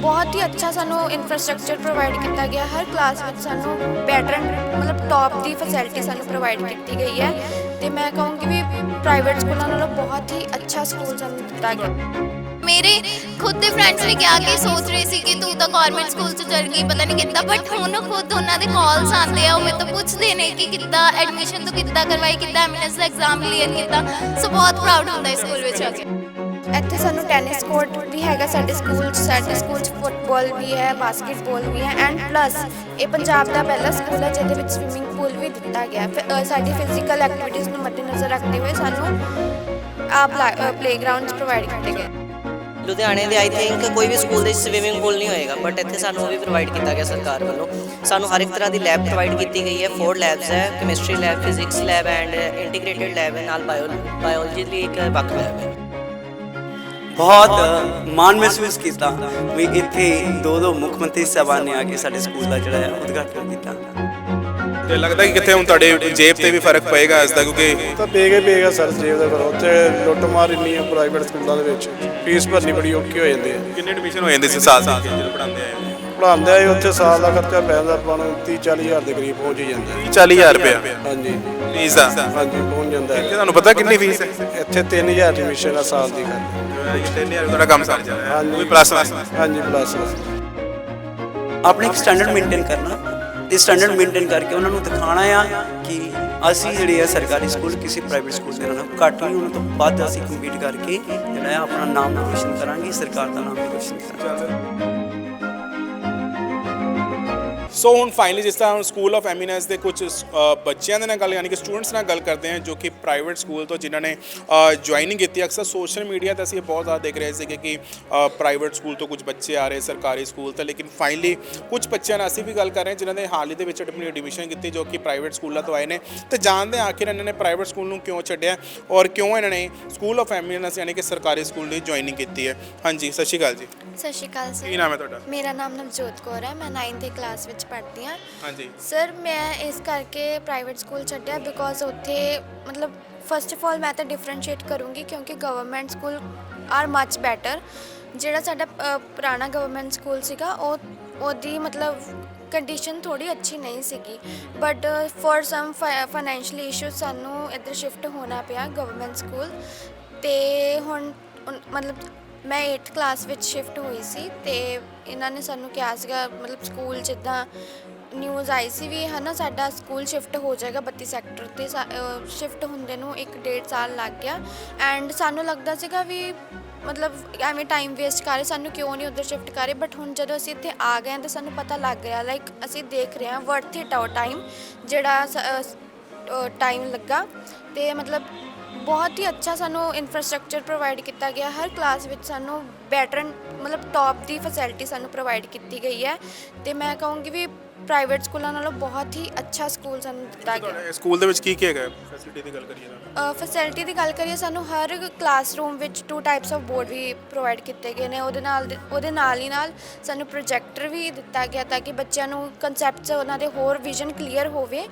ਬਹੁਤ ਹੀ ਅੱਛਾ ਸਾਨੂੰ ਇਨਫਰਾਸਟ੍ਰਕਚਰ ਪ੍ਰੋਵਾਈਡ ਕੀਤਾ ਗਿਆ। ਹਰ ਕਲਾਸ ਵਿੱਚ ਸਾਨੂੰ ਬੈਟਰ ਮਤਲਬ ਟੌਪ ਦੀ ਫੈਸਿਲਿਟੀ ਸਾਨੂੰ ਪ੍ਰੋਵਾਈਡ ਕੀਤੀ ਗਈ ਹੈ। ਤੇ ਮੈਂ ਕਹੂੰਗੀ ਵੀ ਪ੍ਰਾਈਵੇਟ ਸਕੂਲਾਂ ਨਾਲੋਂ ਬਹੁਤ ਹੀ ਅੱਛਾ ਸਕੂਲ ਸਾਨੂੰ ਦਿੱਤਾ ਗਿਆ। ਮੇਰੇ ਖੁਦ ਦੇ ਫਰੈਂਡਸ ਵੀ ਕਿਹਾ ਕਿ ਸੋਚ ਰਹੇ ਸੀ ਕਿ ਤੂੰ ਤਾਂ ਗਵਰਨਮੈਂਟ ਸਕੂਲ ਚ ਚਲ ਗਈ, ਪਤਾ ਨਹੀਂ ਕਿੱਦਾਂ ਬਟ ਹੁਣ ਖੁਦ ਉਹਨਾਂ ਦੇ ਕਾਲਸ ਆਉਂਦੇ ਆ, ਉਹ ਮੇਰੇ ਤੋਂ ਪੁੱਛਦੇ ਨੇ ਕਿ ਕਿੱਦਾਂ ਐਡਮਿਸ਼ਨ ਤੋਂ ਕਿੱਦਾਂ ਕਰਵਾਈ, ਕਿੱਦਾਂ ਐਮਐਨਐਸ ਦਾ ਐਗਜ਼ਾਮ ਕਲੀਅਰ ਕੀਤਾ। ਸੋ ਬਹੁਤ ਪ੍ਰਾਊਡ ਹੁੰਦਾ ਇਸ ਸਕੂਲ ਵਿੱਚ ਆ ਕੇ। ਇੱਥੇ ਸਾਨੂੰ ਟੈਨਿਸ ਕੋਰਟ ਵੀ ਹੈਗਾ ਸਾਡੇ ਸਕੂਲ 'ਚ ਸਾਡੇ ਸਕੂਲ 'ਚ ਫੁੱਟਬਾਲ ਵੀ ਹੈ ਬਾਸਕਟਬਾਲ ਵੀ ਹੈ ਐਂਡ ਪਲੱਸ ਇਹ ਪੰਜਾਬ ਦਾ ਪਹਿਲਾ ਸਕੂਲ ਹੈ ਜਿਹਦੇ ਵਿੱਚ ਸਵਿਮਿੰਗ ਪੂਲ ਵੀ ਦਿੱਤਾ ਗਿਆ ਹੈ। ਫਿਰ, ਅ, ਸਾਡੀ ਫਿਜ਼ੀਕਲ ਐਕਟੀਵਿਟੀਜ਼ ਨੂੰ ਮੱਦੇਨਜ਼ਰ ਰੱਖਦੇ ਹੋਏ ਸਾਨੂੰ ਆ ਪਲੇਗਰਾਉਂਡਸ ਪ੍ਰੋਵਾਈਡ ਕੀਤੇ ਗਏ। ਲੁਧਿਆਣੇ ਦੇ ਆਈ ਥਿੰਕ ਕੋਈ ਵੀ ਸਕੂਲ ਦੇ ਸਵਿਮਿੰਗ ਪੂਲ ਨਹੀਂ ਹੋਏਗਾ ਬਟ ਇੱਥੇ ਸਾਨੂੰ ਉਹ ਵੀ ਪ੍ਰੋਵਾਈਡ ਕੀਤਾ ਗਿਆ ਸਰਕਾਰ ਵੱਲੋਂ। ਸਾਨੂੰ ਹਰ ਇੱਕ ਤਰ੍ਹਾਂ ਦੀ ਲੈਬ ਪ੍ਰੋਵਾਈਡ ਕੀਤੀ ਗਈ ਹੈ ਫੋਰ ਲੈਬਸ ਹੈ chemistry lab physics lab and integrated lab ਹੈ ਨਾਲ ਬਾਇਓ ਬਾਇਓਲੋਜੀ ਲਈ ਇੱਕ ਵੱਖ ਲੈਬ ਹੈ। ਬਹੁਤ ਮਾਣ ਮਹਿਸੂਸ ਕੀਤਾ ਵੀ ਇੱਥੇ ਦੋ ਦੋ ਮੁੱਖ ਮੰਤਰੀ ਸਾਹਿਬਾਨ ਨੇ ਆ ਕੇ ਸਾਡੇ ਸਕੂਲ ਦਾ ਜਿਹੜਾ ਹੈ ਉਦਘਾਟਨ ਕੀਤਾ। ਤੇ ਲੱਗਦਾ ਕਿ ਕਿੱਥੇ ਹੁਣ ਤੁਹਾਡੇ ਜੇਬ ਤੇ ਵੀ ਫ਼ਰਕ ਪਏਗਾ ਇਸ ਦਾ ਕਿਉਂਕਿ ਤਾਂ ਪੇਗੇ ਪੇਗਾ ਸਰ ਜੇਬ ਦਾ ਫਿਰ ਉੱਥੇ ਲੁੱਟ ਮਾਰ ਇੰਨੀ ਆ ਪ੍ਰਾਈਵੇਟ ਸਕੂਲਾਂ ਦੇ ਵਿੱਚ ਫੀਸ ਭਰਨੀ ਬੜੀ ਔਖੀ ਹੋ ਜਾਂਦੀ ਹੈ। ਕਿੰਨੇ ਐਡਮਿਸ਼ਨ ਹੋ ਜਾਂਦੇ ਸੀ ਸਾਲ ਸਾਲ ਜਦੋਂ ਪੜਾਉਂਦੇ ਆਏ ਪੜਾਉਂਦੇ ਆ ਉੱਥੇ ਸਾਲ ਦਾ ਖਰਚਾ ਪੈ ਜਾਂਦਾ ਆਪਾਂ ਨੂੰ 30 40 ਹਜ਼ਾਰ ਦੇ ਕਰੀਬ ਪਹੁੰਚ ਹੀ ਜਾਂਦਾ। ਹੈ। 40000 ਰੁਪਇਆ? ਹਾਂਜੀ। ਫੀਸ ਦਾ ਹਾਂਜੀ ਪਹੁੰਚ ਜਾਂਦਾ ਇੱਥੇ ਹੈ ਤੁਹਾਨੂੰ ਪਤਾ ਕਿੰਨੀ ਫੀਸ ਹੈ? ਇੱਥੇ 3000 ਐਡਮਿਸ਼ਨ ਆ ਸਾਲ ਦੀ ਗੱਲ 3000 ਤੁਹਾਡਾ ਕੰਮ ਸਰ ਜਾਣਾ ਹੈ ਹਾਂਜੀ ਕੋਈ ਪਲੱਸ ਹਾਂਜੀ ਪਲੱਸ ਆਪਣੇ ਇੱਕ ਸਟੈਂਡਰਡ ਮੇਨਟੇਨ ਕਰਨਾ ਤੇ ਸਟੈਂਡਰਡ ਮੇਨਟੇਨ ਕਰਕੇ ਉਹਨਾਂ ਨੂੰ ਦਿਖਾਣਾ ਆ ਕਿ ਅਸੀਂ ਜਿਹੜੇ ਆ ਸਰਕਾਰੀ ਸਕੂਲ ਕਿਸੇ ਪ੍ਰਾਈਵੇਟ ਸਕੂਲ ਦੇ ਨਾਲੋਂ ਘੱਟ ਨਹੀਂ ਉਹਨਾਂ ਤੋਂ ਵੱਧ ਅਸੀਂ ਕੰਪੀਟ ਕਰਕੇ ਜਿਹੜਾ ਆ ਆਪਣਾ ਨਾਮ ਰੋਸ਼ਨ ਕਰਾਂਗੇ, ਸਰਕਾਰ ਦਾ ਨਾਮ ਵੀ ਰੋਸ਼ਨ ਕਰਾਂਗੇ। ਸੋ ਹੁਣ ਫਾਈਨਲੀ ਜਿਸ ਤਰ੍ਹਾਂ ਸਕੂਲ ਆਫ ਐਮੀਨੈਂਸ ਦੇ ਕੁਝ ਬੱਚਿਆਂ ਦੇ ਨਾਲ ਗੱਲ ਯਾਨੀ ਕਿ ਸਟੂਡੈਂਟਸ ਨਾਲ ਗੱਲ ਕਰਦੇ ਹਾਂ ਜੋ ਕਿ ਪ੍ਰਾਈਵੇਟ ਸਕੂਲ ਤੋਂ ਜਿਨ੍ਹਾਂ ਨੇ ਜੁਆਇਨਿੰਗ ਕੀਤੀ ਅਕਸਰ ਸੋਸ਼ਲ ਮੀਡੀਆ ਤੇ ਅਸੀਂ ਇਹ ਬਹੁਤ ਜ਼ਿਆਦਾ ਦੇਖ ਰਹੇ ਸੀਗੇ ਕਿ ਪ੍ਰਾਈਵੇਟ ਸਕੂਲ ਤੋਂ ਕੁਝ ਬੱਚੇ ਆ ਰਹੇ ਸਰਕਾਰੀ ਸਕੂਲ ਤੇ ਲੇਕਿਨ ਫਾਈਨਲੀ ਕੁਝ ਬੱਚਿਆਂ ਨਾਲ ਅਸੀਂ ਵੀ ਗੱਲ ਕਰ ਰਹੇ ਹਾਂ ਜਿਨ੍ਹਾਂ ਨੇ ਹਾਲ ਹੀ ਦੇ ਵਿੱਚ ਆਪਣੀ ਐਡਮਿਸ਼ਨ ਕੀਤੀ ਜੋ ਕਿ ਪ੍ਰਾਈਵੇਟ ਸਕੂਲਾਂ ਤੋਂ ਆਏ ਨੇ। ਤੇ ਜਾਣਦੇ ਹਾਂ ਆਖਿਰ ਇਹਨਾਂ ਨੇ ਪ੍ਰਾਈਵੇਟ ਸਕੂਲ ਨੂੰ ਕਿਉਂ ਛੱਡਿਆ ਔਰ ਕਿਉਂ ਇਹਨਾਂ ਨੇ ਸਕੂਲ ਆਫ ਐਮੀਨੈਂਸ ਯਾਨੀ ਕਿ ਸਰਕਾਰੀ ਸਕੂਲ ਦੀ ਜੁਆਇਨਿੰਗ ਕੀਤੀ ਹੈ। ਹਾਂਜੀ ਸਤਿ ਸ਼੍ਰੀ ਅਕਾਲ ਜੀ। ਸਤਿ ਸ਼੍ਰੀ ਅਕਾਲ ਕੀ ਸਰ ਨਾਮ ਹੈ ਤੁਹਾਡਾ? ਮੇਰਾ ਨਾਮ ਨਵਜੋਤ ਕੌਰ ਹੈ ਮੈਂ 9th ਕਲਾਸ ਵਿੱਚ ਪੜ੍ਹਦੀ ਹਾਂ ਹਾਂਜੀ। ਸਰ ਮੈਂ ਇਸ ਕਰਕੇ ਪ੍ਰਾਈਵੇਟ ਸਕੂਲ ਛੱਡਿਆ ਬਿਕੋਜ਼ ਉੱਥੇ ਮਤਲਬ ਫਸਟ ਆਫ ਆਲ ਮੈਂ ਤਾਂ ਡਿਫਰੈਂਸ਼ੀਏਟ ਕਰੂੰਗੀ ਕਿਉਂਕਿ government school are much better ਜਿਹੜਾ ਸਾਡਾ ਅ, ਪੁਰਾਣਾ ਗਵਰਨਮੈਂਟ ਸਕੂਲ ਸੀਗਾ ਉਹ ਉਹਦੀ ਮਤਲਬ ਕੰਡੀਸ਼ਨ ਥੋੜੀ ਅੱਛੀ ਨਹੀਂ ਸੀਗੀ। But for some financially issues ਸਾਨੂੰ ਇੱਧਰ ਸ਼ਿਫਟ ਹੋਣਾ ਪਿਆ ਗਵਰਨਮੈਂਟ ਸਕੂਲ ਤੇ ਹੁਣ ਉਨ- ਮਤਲਬ ਮੈਂ 8th ਕਲਾਸ ਵਿੱਚ ਸ਼ਿਫਟ ਹੋਈ ਸੀ ਤੇ ਇਹਨਾਂ ਨੇ ਸਾਨੂੰ ਕਿਹਾ ਸੀਗਾ, ਮਤਲਬ ਸਕੂਲ ਜਿੱਦਾਂ ਨਿਊਜ਼ ਆਈ ਸੀ ਵੀ ਹਨਾ ਸਾਡਾ ਸਕੂਲ ਸ਼ਿਫਟ ਹੋ ਜਾਏਗਾ 32 ਸੈਕਟਰ ਤੇ ਸ਼ਿਫਟ ਹੁੰਦੇ ਨੂੰ 1.5 ਸਾਲ ਲੱਗ ਗਿਆ ਐਂਡ ਸਾਨੂੰ ਲੱਗਦਾ ਸੀਗਾ ਵੀ ਮਤਲਬ ਐਵੇਂ ਟਾਈਮ ਵੇਸਟ ਕਰ ਰਹੇ, ਸਾਨੂੰ ਕਿਉਂ ਨਹੀਂ ਉਧਰ ਸ਼ਿਫਟ ਕਰੇ ਬਟ ਹੁਣ ਜਦੋਂ ਅਸੀਂ ਇੱਥੇ ਆ ਗਏ ਹਾਂ ਤਾਂ ਸਾਨੂੰ ਪਤਾ ਲੱਗ ਰਿਹਾ ਲਾਈਕ ਅਸੀਂ ਦੇਖ ਰਹੇ ਹਾਂ ਵਰਥ ਇਟ ਆਵਰ ਟਾਈਮ ਜਿਹੜਾ ਟਾਈਮ ਲੱਗਾ ਤੇ ਮਤਲਬ ਬਹੁਤ ਹੀ ਅੱਛਾ ਸਾਨੂੰ ਇਨਫਰਾਸਟ੍ਰਕਚਰ ਪ੍ਰੋਵਾਈਡ ਕੀਤਾ ਗਿਆ। ਹਰ ਕਲਾਸ ਵਿੱਚ ਸਾਨੂੰ ਬੈਟਰਨ ਮਤਲਬ ਟੌਪ ਦੀ ਫੈਸਿਲਿਟੀ ਸਾਨੂੰ ਪ੍ਰੋਵਾਈਡ ਕੀਤੀ ਗਈ ਹੈ। ਤੇ ਮੈਂ ਕਹੂੰਗੀ ਵੀ ਪ੍ਰਾਈਵੇਟ ਸਕੂਲਾਂ ਨਾਲੋਂ ਬਹੁਤ ਹੀ ਅੱਛਾ ਸਕੂਲ ਸਾਨੂੰ ਦਿੱਤਾ ਗਿਆ। ਤੁਹਾਡੇ ਸਕੂਲ ਦੇ ਵਿੱਚ ਕੀ ਕੀ ਹੈਗਾ? ਫੈਸਿਲਿਟੀ ਦੀ ਗੱਲ ਕਰੀਏ ਤਾਂ। ਫੈਸਿਲਿਟੀ ਦੀ ਗੱਲ ਕਰੀਏ ਸਾਨੂੰ ਹਰ ਕਲਾਸਰੂਮ ਵਿੱਚ ਟੂ ਟਾਈਪਸ ਆਫ ਬੋਰਡ ਵੀ ਪ੍ਰੋਵਾਈਡ ਕੀਤੇ ਗਏ ਨੇ। ਉਹਦੇ ਨਾਲ ਉਹਦੇ ਨਾਲ ਹੀ ਨਾਲ ਸਾਨੂੰ ਪ੍ਰੋਜੈਕਟਰ ਵੀ ਦਿੱਤਾ ਗਿਆ ਤਾਂ ਕਿ ਬੱਚਿਆਂ ਨੂੰ ਕਨਸੈਪਟਸ ਉਹਨਾਂ ਦੇ ਹੋਰ ਵਿਜ਼ਨ ਕਲੀਅਰ ਹੋਵੇ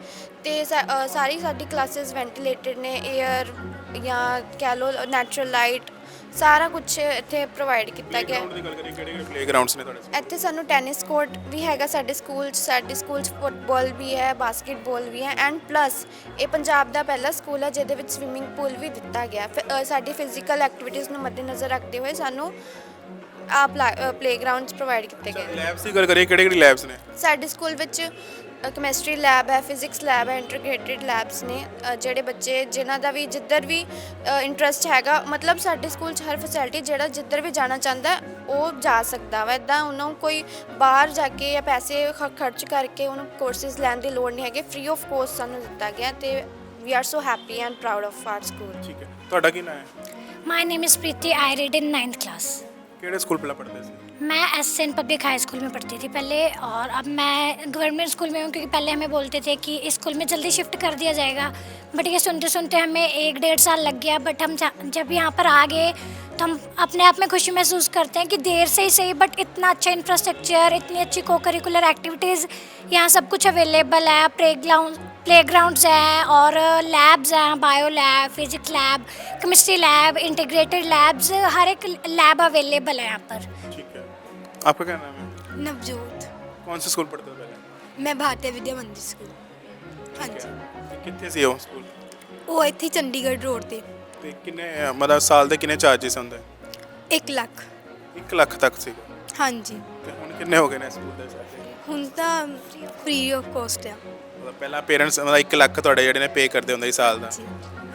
ਤੇ ਸਾ- ਅ, ਸਾਰੀ ਸਾਡੀ ਕਲਾਸਿਸ ਵੈਂਟੀਲੇਟਡ ਨੇ 에ਅਰ ਜਾਂ ਕਹਿ ਲਓ ਨੈਚੁਰਲ ਲਾਈਟ ਸਾਰਾ ਕੁਝ ਇੱਥੇ ਪ੍ਰੋਵਾਈਡ ਕੀਤਾ ਗਿਆ। ਗਰਾਊਂਡ ਦੀ ਗੱਲ ਕਰੀਏ ਕਿਹੜੇ ਕਿਹੜੇ ਪਲੇਗਰਾਉਂਡਸ ਨੇ ਤੁਹਾਡੇ ਇੱਥੇ ਸਾਨੂੰ ਟੈਨਿਸ ਕੋਰਟ ਵੀ ਹੈਗਾ ਸਾਡੇ ਸਕੂਲ 'ਚ ਸਾਡੇ ਸਕੂਲ 'ਚ ਫੁੱਟਬਾਲ ਵੀ ਹੈ ਬਾਸਕਟਬਾਲ ਵੀ ਹੈ ਐਂਡ ਪਲੱਸ ਇਹ ਪੰਜਾਬ ਦਾ ਪਹਿਲਾ ਸਕੂਲ ਹੈ ਜਿਹਦੇ ਵਿੱਚ ਸਵਿਮਿੰਗ ਪੂਲ ਵੀ ਦਿੱਤਾ ਗਿਆ। ਹੈ। ਫਿਰ, ਅ, ਸਾਡੀ ਫਿਜ਼ੀਕਲ ਐਕਟੀਵਿਟੀਜ਼ ਨੂੰ ਮੱਦੇਨਜ਼ਰ ਰੱਖਦੇ ਹੋਏ ਸਾਨੂੰ ਆ ਪਲੇਗਰਾਉਂਡਸ ਪ੍ਰੋਵਾਈਡ ਕੀਤੇ ਗਏ। ਨੇ ਲੈਬਸ ਦੀ ਗੱਲ ਕਰੀਏ ਕਿਹੜੇ ਕਿਹੜੇ ਲੈਬਸ ਨੇ? ਸਾਡੇ ਸਕੂਲ ਵਿੱਚ ਕੈਮਿਸਟਰੀ ਲੈਬ ਹੈ ਫਿਜ਼ਿਕਸ ਲੈਬ ਹੈ ਇੰਟੀਗ੍ਰੇਟਿਡ ਲੈਬਸ ਨੇ ਅ, ਜਿਹੜੇ ਬੱਚੇ ਜਿਨ੍ਹਾਂ ਦਾ ਵੀ ਜਿੱਧਰ ਵੀ ਇੰਟਰਸਟ ਹੈਗਾ ਮਤਲਬ ਸਾਡੇ ਸਕੂਲ 'ਚ ਹਰ ਫੈਸਿਲਿਟੀ ਜਿਹੜਾ ਜਿੱਧਰ ਵੀ ਜਾਣਾ ਚਾਹੁੰਦਾ ਹੈ, ਉਹ ਜਾ ਸਕਦਾ ਵਾ। ਇਦਾਂ ਉਹਨੂੰ ਕੋਈ ਬਾਹਰ ਜਾ ਕੇ ਜਾਂ ਪੈਸੇ ਖ- ਖਰਚ ਕਰਕੇ ਉਹਨੂੰ ਕੋਰਸਿਸ ਲੈਣ ਦੀ ਲੋੜ ਨਹੀਂ ਹੈਗੀ। ਫ੍ਰੀ ਆਫ ਕੋਸਟ ਸਾਨੂੰ ਦਿੱਤਾ ਗਿਆ ਤੇ we are so happy and proud of our school ਠੀਕ ਹੈ। ਤੁਹਾਡਾ ਕੀ ਨਾਮ ਹੈ? My name is Preeti. I read in ninth class. ਕਿਹੜੇ ਸਕੂਲ ਪਹਿਲਾਂ पढ़ते ਸੀ मैं S N public high school में पढ़ती थी पहले और अब मैं गवर्नमेंट स्कूल में हूँ क्योंकि पहले हमें बोलते थे कि इस स्कूल में जल्दी शिफ्ट कर दिया जाएगा बट ये सुनते सुनते हमें एक डेढ़ साल लग गया बट हम जा- जब यहाँ पर आ गए तो हम अपने आप में खुशी महसूस करते हैं कि देर से ही सही बट इतना अच्छा इंफ्रास्ट्रक्चर इतनी अच्छी को करिकुलर एक्टिविटीज़ यहाँ सब कुछ अवेलेबल है प्ले ग्राउंड प्लेग्राउंड्स हैं और uh, लैब्स हैं bio lab physics lab chemistry lab integrated labs हर एक लैब अवेलेबल है यहाँ पर। ठीक है। आपका क्या नाम है? ਨਵਜੋਤ ਕੌਣ ਸੇ ਸਕੂਲ ਪੜ੍ਹਦੇ ਹੋ ਪਹਿਲੇ ਮੈਂ ਭਾਰਤੀ ਵਿਦਿਆ ਮੰਦਿਰ ਸਕੂਲ ਹਾਂਜੀ ਤੇ ਕਿੱਥੇ ਸੀ ਉਹ ਸਕੂਲ ਉਹ ਇੱਥੇ ਚੰਡੀਗੜ੍ਹ ਰੋਡ ਤੇ ਤੇ ਕਿੰਨੇ ਮਤਲਬ ਸਾਲ ਦੇ ਕਿੰਨੇ ਚਾਰजेस ਹੁੰਦੇ 1 ਲੱਖ 1 ਲੱਖ ਤੱਕ ਸੀ ਹਾਂਜੀ ਤੇ ਹੁਣ ਕਿੰਨੇ ਹੋ ਗਏ ਨੇ ਸਕੂਲ ਦੇ ਸਾਰੇ ਹੁਣ ਤਾਂ ਫ੍ਰੀ ਆਫ ਕੋਸਟ ਆ ਮਤਲਬ ਪਹਿਲਾਂ ਪੇਰੈਂਟਸ ਮਤਲਬ 1 ਲੱਖ ਤੁਹਾਡੇ ਜਿਹੜੇ ਨੇ ਪੇ ਕਰਦੇ ਹੁੰਦੇ ਸੀ ਸਾਲ ਦਾ। ਜੀ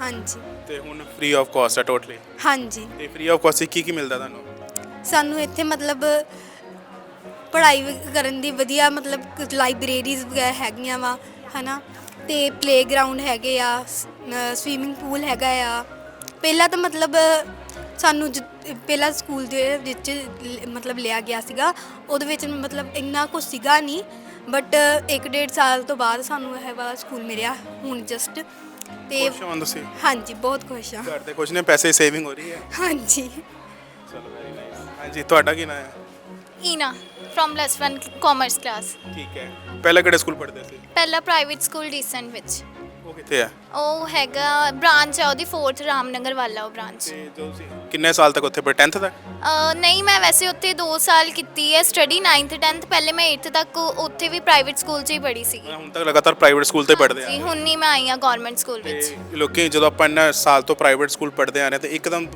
ਹਾਂਜੀ। ਤੇ ਹੁਣ ਫ੍ਰੀ ਆਫ ਕਾਸਟ ਆ ਟੋਟਲੀ ਹਾਂਜੀ। ਤੇ ਫ੍ਰੀ ਆਫ ਕਾਸਟ ਕੀ ਕੀ ਮਿਲਦਾ ਤੁਹਾਨੂੰ? ਸਾਨੂੰ ਇੱਥੇ ਮਤਲਬ ਪੜ੍ਹਾਈ ਵ- ਕਰਨ ਦੀ ਵਧੀਆ ਮਤਲਬ ਲਾਇਬ੍ਰੇਰੀਜ਼ ਵਗੈਰਾ ਹੈਗੀਆਂ ਵਾ ਹਨਾ। ਤੇ ਪਲੇਗਰਾਉਂਡ ਹੈਗੇ ਆ ਸਵੀਮਿੰਗ ਪੂਲ ਹੈਗਾ ਆ। ਪਹਿਲਾਂ ਤਾਂ ਮਤਲਬ ਸਾਨੂੰ ਜਿ- ਪਹਿਲਾਂ ਸਕੂਲ ਦੇ ਵਿੱਚ ਲ- ਮਤਲਬ ਲਿਆ ਗਿਆ ਸੀਗਾ। ਉਹਦੇ ਵਿੱਚ ਮਤਲਬ ਇੰਨਾ ਕੁਝ ਸੀਗਾ ਨਹੀਂ ਬਟ ਇੱਕ ਡੇਢ ਸਾਲ ਤੋਂ ਬਾਅਦ ਸਾਨੂੰ ਇਹ ਵਾਲਾ ਸਕੂਲ ਮਿਲਿਆ ਹੁਣ ਜਸਟ ਤੇ ਖੁਸ਼ ਹੋ ਤੁਸੀਂ ਹਾਂਜੀ ਬਹੁਤ ਖੁਸ਼ ਹਾਂ। ਘਰ ਦੇ ਕੁਝ ਨੇ ਪੈਸੇ ਸੇਵਿੰਗ ਹੋ ਰਹੀ ਹੈ। ਹਾਂਜੀ। ਚਲੋ ਵੈਰੀ ਨਾਈਸ ਹਾਂਜੀ ਤੁਹਾਡਾ ਕੀ ਨਾਮ ਹੈ? Eena from plus 1 commerce class ਠੀਕ ਹੈ। ਪਹਿਲਾਂ ਕਿਹੜੇ ਸਕੂਲ ਪੜ੍ਹਦੇ ਸੀ? ਪਹਿਲਾ ਪ੍ਰਾਈਵੇਟ ਸਕੂਲ ਡੀਸੈਂਟ ਵਿੱਚ। ਉਹ ਕਿੱਥੇ ਆ? ਉਹ ਹੈਗਾ ਬ੍ਰਾਂਚ ਹੈ ਉਹਦੀ 4th ਰਾਮਨਗਰ ਵਾਲਾ ਉਹ ਬ੍ਰਾਂਚ। ਤੇ ਜੋ ਤੁਸੀਂ ਕਿੰਨੇ ਸਾਲ ਤੱਕ ਉੱਥੇ ਪੜ੍ਹੇ? 10th ਤੱਕ? ਨਹੀਂ ਮੈਂ ਵੈਸੇ ਉੱਥੇ 2 ਸਾਲ ਕੀਤੀ ਹੈ ਸਟੱਡੀ 9th 10th ਪਹਿਲੇ ਮੈਂ 8th ਤੱਕ ਉੱਥੇ ਵੀ ਪ੍ਰਾਈਵੇਟ ਸਕੂਲ 'ਚ ਹੀ ਪੜ੍ਹੀ ਸੀਗੀ ਹੁਣ ਤੱਕ ਲਗਾਤਾਰ ਪ੍ਰਾਈਵੇਟ ਸਕੂਲ ਤੇ ਪੜ੍ਹਦੇ ਜੀ ਆ ਹੁਣ ਨਹੀਂ ਮੈਂ ਆਈ ਹਾਂ ਗਵਰਨਮੈਂਟ ਸਕੂਲ ਵਿੱਚ। ਤੇ ਲੋਕੀ ਜਦੋਂ ਆਪਾਂ ਇੰਨਾ ਸਾਲ ਤੋਂ ਪ੍ਰਾਈਵੇਟ ਸਕੂਲ ਪੜ੍ਹਦੇ ਆ ਰਹੇ ਤੇ ਇੱਕਦਮ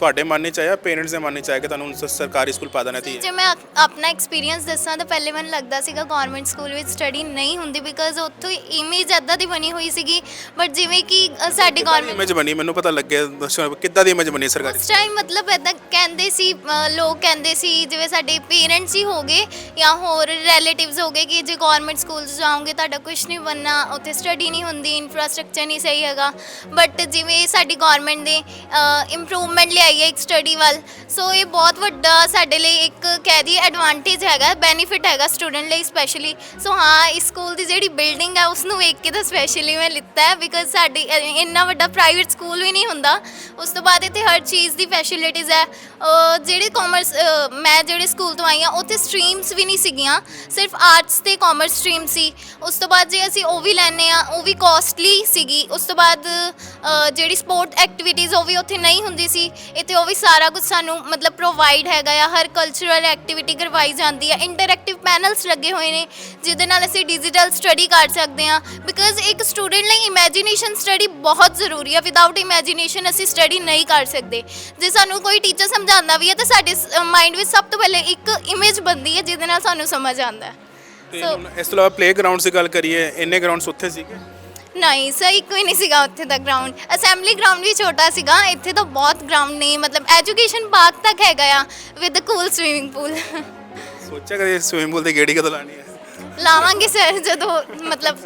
ਤੁਹਾਡੇ ਮਨ ਵਿੱਚ ਆਇਆ ਪੇਰੈਂਟਸ ਦੇ ਮਨ ਵਿੱਚ ਆਇਆ ਕਿ ਤੁਹਾਨੂੰ ਸ- ਸਰਕਾਰੀ ਸਕੂਲ ਪਾ ਦੇਣਾ ਚਾਹੀਏ ਜੇ ਮੈਂ ਆਪ- ਆਪਣਾ ਐਕਸਪੀਰੀਅੰਸ ਦੱਸਾਂ ਤਾਂ ਪਹਿਲੇ ਮੈਨੂੰ ਲੱਗਦਾ ਸੀਗਾ ਗਵਰਨਮੈਂਟ ਸਕੂਲ ਵਿੱਚ ਸਟੱਡੀ ਨਹੀਂ ਹੁੰਦੀ ਬਿਕਾਜ਼ ਉੱਥੋਂ ਇਮੇਜ ਐਦਾਂ ਦੀ ਬਣੀ ਹੋਈ ਸੀਗੀ। ਬਟ ਜਿਵੇਂ ਕਿ ਅ, ਸਾਡੇ ਗਵਰਨਮੈਂਟ ਇਮੇਜ ਬਣੀ? ਮੈਨੂੰ ਪਤਾ ਲੱਗਿਆ ਦੱਸੋ ਕਿੱਦਾਂ ਦੀ ਇਮੇਜ ਬਣੀ ਸਰਕਾਰੀ ਉਸ ਟਾਈਮ ਮਤਲਬ ਐਦਾਂ ਕਹਿੰਦੇ ਸੀ ਅ, ਲੋਕ ਕਹਿੰਦੇ ਸੀ ਜਿਵੇਂ ਸਾਡੇ ਪੇਰੈਂਟਸ ਹੀ ਹੋਗੇ ਜਾਂ ਹੋਰ ਰਿਲੇਟਿਵਸ ਹੋਗੇ ਕਿ ਜੇ ਗਵਰਨਮੈਂਟ ਸਕੂਲ 'ਚ ਜਾਓਗੇ ਤੁਹਾਡਾ ਕੁਝ ਨਹੀਂ ਬਣਨਾ ਉੱਥੇ ਸਟੱਡੀ ਨਹੀਂ ਹੁੰਦੀ ਇਨਫਰਾਸਟ੍ਰਕਚਰ ਨਹੀਂ ਸਹੀ ਹੈਗਾ। ਬਟ ਜਿਵੇਂ ਸਾਡੀ ਗਵਰਨਮੈਂਟ ਨੇ ਇੰਪਰੂਵਮੈਂਟ ਲਿਆਈ ਹੈ ਇੱਕ ਸਟੱਡੀ ਵੱਲ। ਸੋ ਇਹ ਬਹੁਤ ਵੱਡਾ ਸਾਡੇ ਲਈ ਇੱਕ ਕਹਿ ਦਈਏ ਐਡਵਾਂਟੇਜ ਹੈਗਾ ਬੈਨੀਫਿਟ ਹੈਗਾ ਸਟੂਡੈਂਟ ਲਈ ਸਪੈਸ਼ਲੀ ਸੋ ਹਾਂ ਇਸ ਸਕੂਲ ਦੀ ਜਿਹੜੀ ਬਿਲਡਿੰਗ ਹੈ ਉਸ ਨੂੰ ਵੇਖ ਕੇ ਤਾਂ ਸਪੈਸ਼ਲੀ ਮੈਂ ਲਿੱਤਾ ਹੈ ਬਿਕਾਜ਼ ਸਾਡੀ ਅ, ਇੰਨਾ ਵੱਡਾ ਪ੍ਰਾਈਵੇਟ ਸਕੂਲ ਵੀ ਨਹੀਂ ਹੁੰਦਾ। ਉਸ ਤੋਂ ਬਾਅਦ ਇੱਥੇ ਹਰ ਚੀਜ਼ ਦੀ ਫੈਸਿਲਿਟੀਜ਼ ਹੈ। ਅ, ਜਿਹੜੇ ਕਾਮਰਸ ਮੈਂ ਜਿਹੜੇ ਸਕੂਲ ਤੋਂ ਆਈ ਹਾਂ ਉੱਥੇ ਸਟਰੀਮਸ ਵੀ ਨਹੀਂ ਸੀਗੀਆਂ। ਸਿਰਫ ਆਰਟਸ ਤੇ ਕਾਮਰਸ ਸਟਰੀਮ ਸੀ। ਉਸ ਤੋਂ ਬਾਅਦ ਜੇ ਅਸੀਂ ਉਹ ਵੀ ਲੈਨੇ ਆ ਉਹ ਵੀ ਕੋਸਟਲੀ ਸੀਗੀ। ਉਸ ਤੋਂ ਬਾਅਦ ਅ, ਜਿਹੜੀ ਸਪੋਰਟ ਐਕਟੀਵਿਟੀਜ਼ ਉਹ ਵੀ ਉੱਥੇ ਨਹੀਂ ਹੁੰਦੀ ਸੀ। ਇੱਥੇ ਉਹ ਵੀ ਸਾਰਾ ਕੁਝ ਸਾਨੂੰ ਮਤਲਬ ਪ੍ਰੋਵਾਈਡ ਹੈਗਾ ਆ, ਹਰ ਕਲਚਰਲ ਐਕਟੀਵਿਟੀ ਕਰਵਾਈ ਜਾਂਦੀ ਹੈ ਇੰਟਰੈਕਟਿਵ ਪੈਨਲਸ ਲੱਗੇ ਹੋਏ ਨੇ, ਜਿਹਦੇ ਨਾਲ ਅਸੀਂ ਡਿਜੀਟਲ ਸਟੱਡੀ ਕਰ ਸਕਦੇ ਹਾਂ ਬਿਕਾਜ਼ ਇੱਕ ਸਟੂਡੈਂਟ ਲਈ ਇਮੇਜਿਨੇਸ਼ਨ ਸਟੱਡੀ ਬਹੁਤ ਜ਼ਰੂਰੀ ਹੈ ਵਿਦਆਊਟ ਇਮੇਜਿਨੇਸ਼ਨ ਅਸੀਂ ਸਟੱਡੀ ਨਹੀਂ ਕਰ ਸਕਦੇ। ਜੇ ਸਾਨੂੰ ਕੋਈ ਟੀਚਰ ਸਮਝਾਉਂਦਾ ਵੀ ਹੈ ਤਾਂ ਸਾਡੇ ਮਾਈਂਡ ਵਿੱਚ ਸਭ ਤੋਂ ਪਹਿਲੇ ਇੱਕ ਇਮੇਜ ਬਣਦੀ ਹੈ ਜਿਹਦੇ ਨਾਲ ਸਾਨੂੰ ਸਮਝ ਆਉਂਦਾ। ਹੈ ਤੇ So- ਹੁਣ ਇਸ ਤੋਂ ਇਲਾਵਾ ਪਲੇਗਰਾਉਂਡ ਦੀ ਗੱਲ ਕਰੀਏ, ਇੰਨੇ ਗਰਾਊਂਡਸ ਉੱਥੇ ਸੀਗੇ? ਨਹੀਂ ਸਰ ਇੱਕੋ ਹੀ ਨਹੀਂ ਸੀਗਾ ਉੱਥੇ ਦਾ ਗਰਾਊਂਡ ਅਸੈਂਬਲੀ ਗਰਾਊਂਡ ਵੀ ਛੋਟਾ ਸੀਗਾ ਇੱਥੇ ਤਾਂ ਬਹੁਤ ਗਰਾਊਂਡ ਨੇ ਮਤਲਬ ਐਜੂਕੇਸ਼ਨ ਪਾਰਕ ਤੱਕ ਹੈਗਾ ਆ ਵਿਦ ਕੂਲ ਸਵੀਮਿੰਗ ਪੂਲ ਸੋਚਿਆ ਕਦੇ ਸਵਿਮਿੰਗ ਪੂਲ ਤੇ ਗੇੜੀ ਕਦੋਂ ਲਾਣੀ ਹੈ? ਲਾਵਾਂਗੇ ਸਰ ਜਦੋਂ ਮਤਲਬ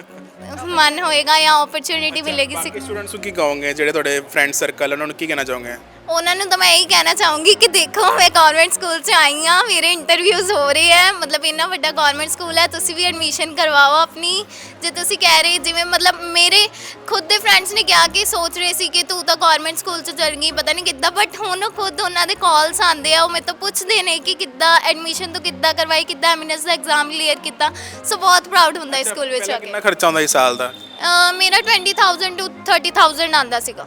ਮਨ ਹੋਏਗਾ ਜਾਂ ਓਪਰਚੁਨਿਟੀ ਮਿਲੇਗੀ ਬਾਕੀ ਸਟੂਡੈਂਟਸ ਨੂੰ ਕੀ ਕਹੋਗੇ ਜਿਹੜੇ ਤੁਹਾਡੇ ਫਰੈਂਡ ਸਰਕਲ ਉਹਨਾਂ ਨੂੰ ਕੀ ਕਹਿਣਾ ਚਾਹੋਗੇ? ਉਹਨਾਂ ਨੂੰ ਤਾਂ ਮੈਂ ਇਹੀ ਕਹਿਣਾ ਚਾਹੂੰਗੀ ਕਿ ਦੇਖੋ ਮੈਂ ਗਵਰਨਮੈਂਟ ਸਕੂਲ 'ਚ ਆਈ ਹਾਂ ਮੇਰੇ ਇੰਟਰਵਿਊਜ਼ ਹੋ ਰਹੇ ਹੈ। ਮਤਲਬ ਇੰਨਾ ਵੱਡਾ ਗਵਰਨਮੈਂਟ ਸਕੂਲ ਹੈ ਤੁਸੀਂ ਵੀ ਐਡਮਿਸ਼ਨ ਕਰਵਾਓ ਆਪਣੀ। ਜੇ ਤੁਸੀਂ ਕਹਿ ਰਹੇ ਜਿਵੇਂ ਮਤਲਬ ਮੇਰੇ ਖੁਦ ਦੇ ਫਰੈਂਡਸ ਨੇ ਕਿਹਾ ਕਿ ਸੋਚ ਰਹੇ ਸੀ ਕਿ ਤੂੰ ਤਾਂ ਗਵਰਨਮੈਂਟ ਸਕੂਲ 'ਚ ਗਈ ਪਤਾ ਨਹੀਂ ਕਿੱਦਾਂ ਬਟ ਹੁਣ ਖੁਦ ਉਹਨਾਂ ਦੇ ਕਾਲਸ ਆਉਂਦੇ ਆ ਉਹ ਤੋਂ ਪੁੱਛਦੇ ਨੇ ਕਿ ਕਿੱਦਾਂ ਐਡਮਿਸ਼ਨ ਤੋਂ ਕਿੱਦਾਂ ਕਰਵਾਈ ਕਿੱਦਾਂ ਐਮਐਨਐਸ ਦਾ ਐਗਜ਼ਾਮ ਕਲੀਅਰ ਕੀਤਾ। ਸੋ ਬਹੁਤ ਪ੍ਰਾਊਡ ਹੁੰਦਾ ਇਸ ਸਕੂਲ ਵਿੱਚ ਪਹਿਲਾਂ ਆ ਕੇ। ਕਿੰਨਾ ਖਰਚਾ ਹੁੰਦਾ ਇਸ ਸਾਲ ਦਾ? ਅਹ ਮੇਰਾ 20000 ਟੂ 30000 ਆਂਦਾ ਸੀਗਾ।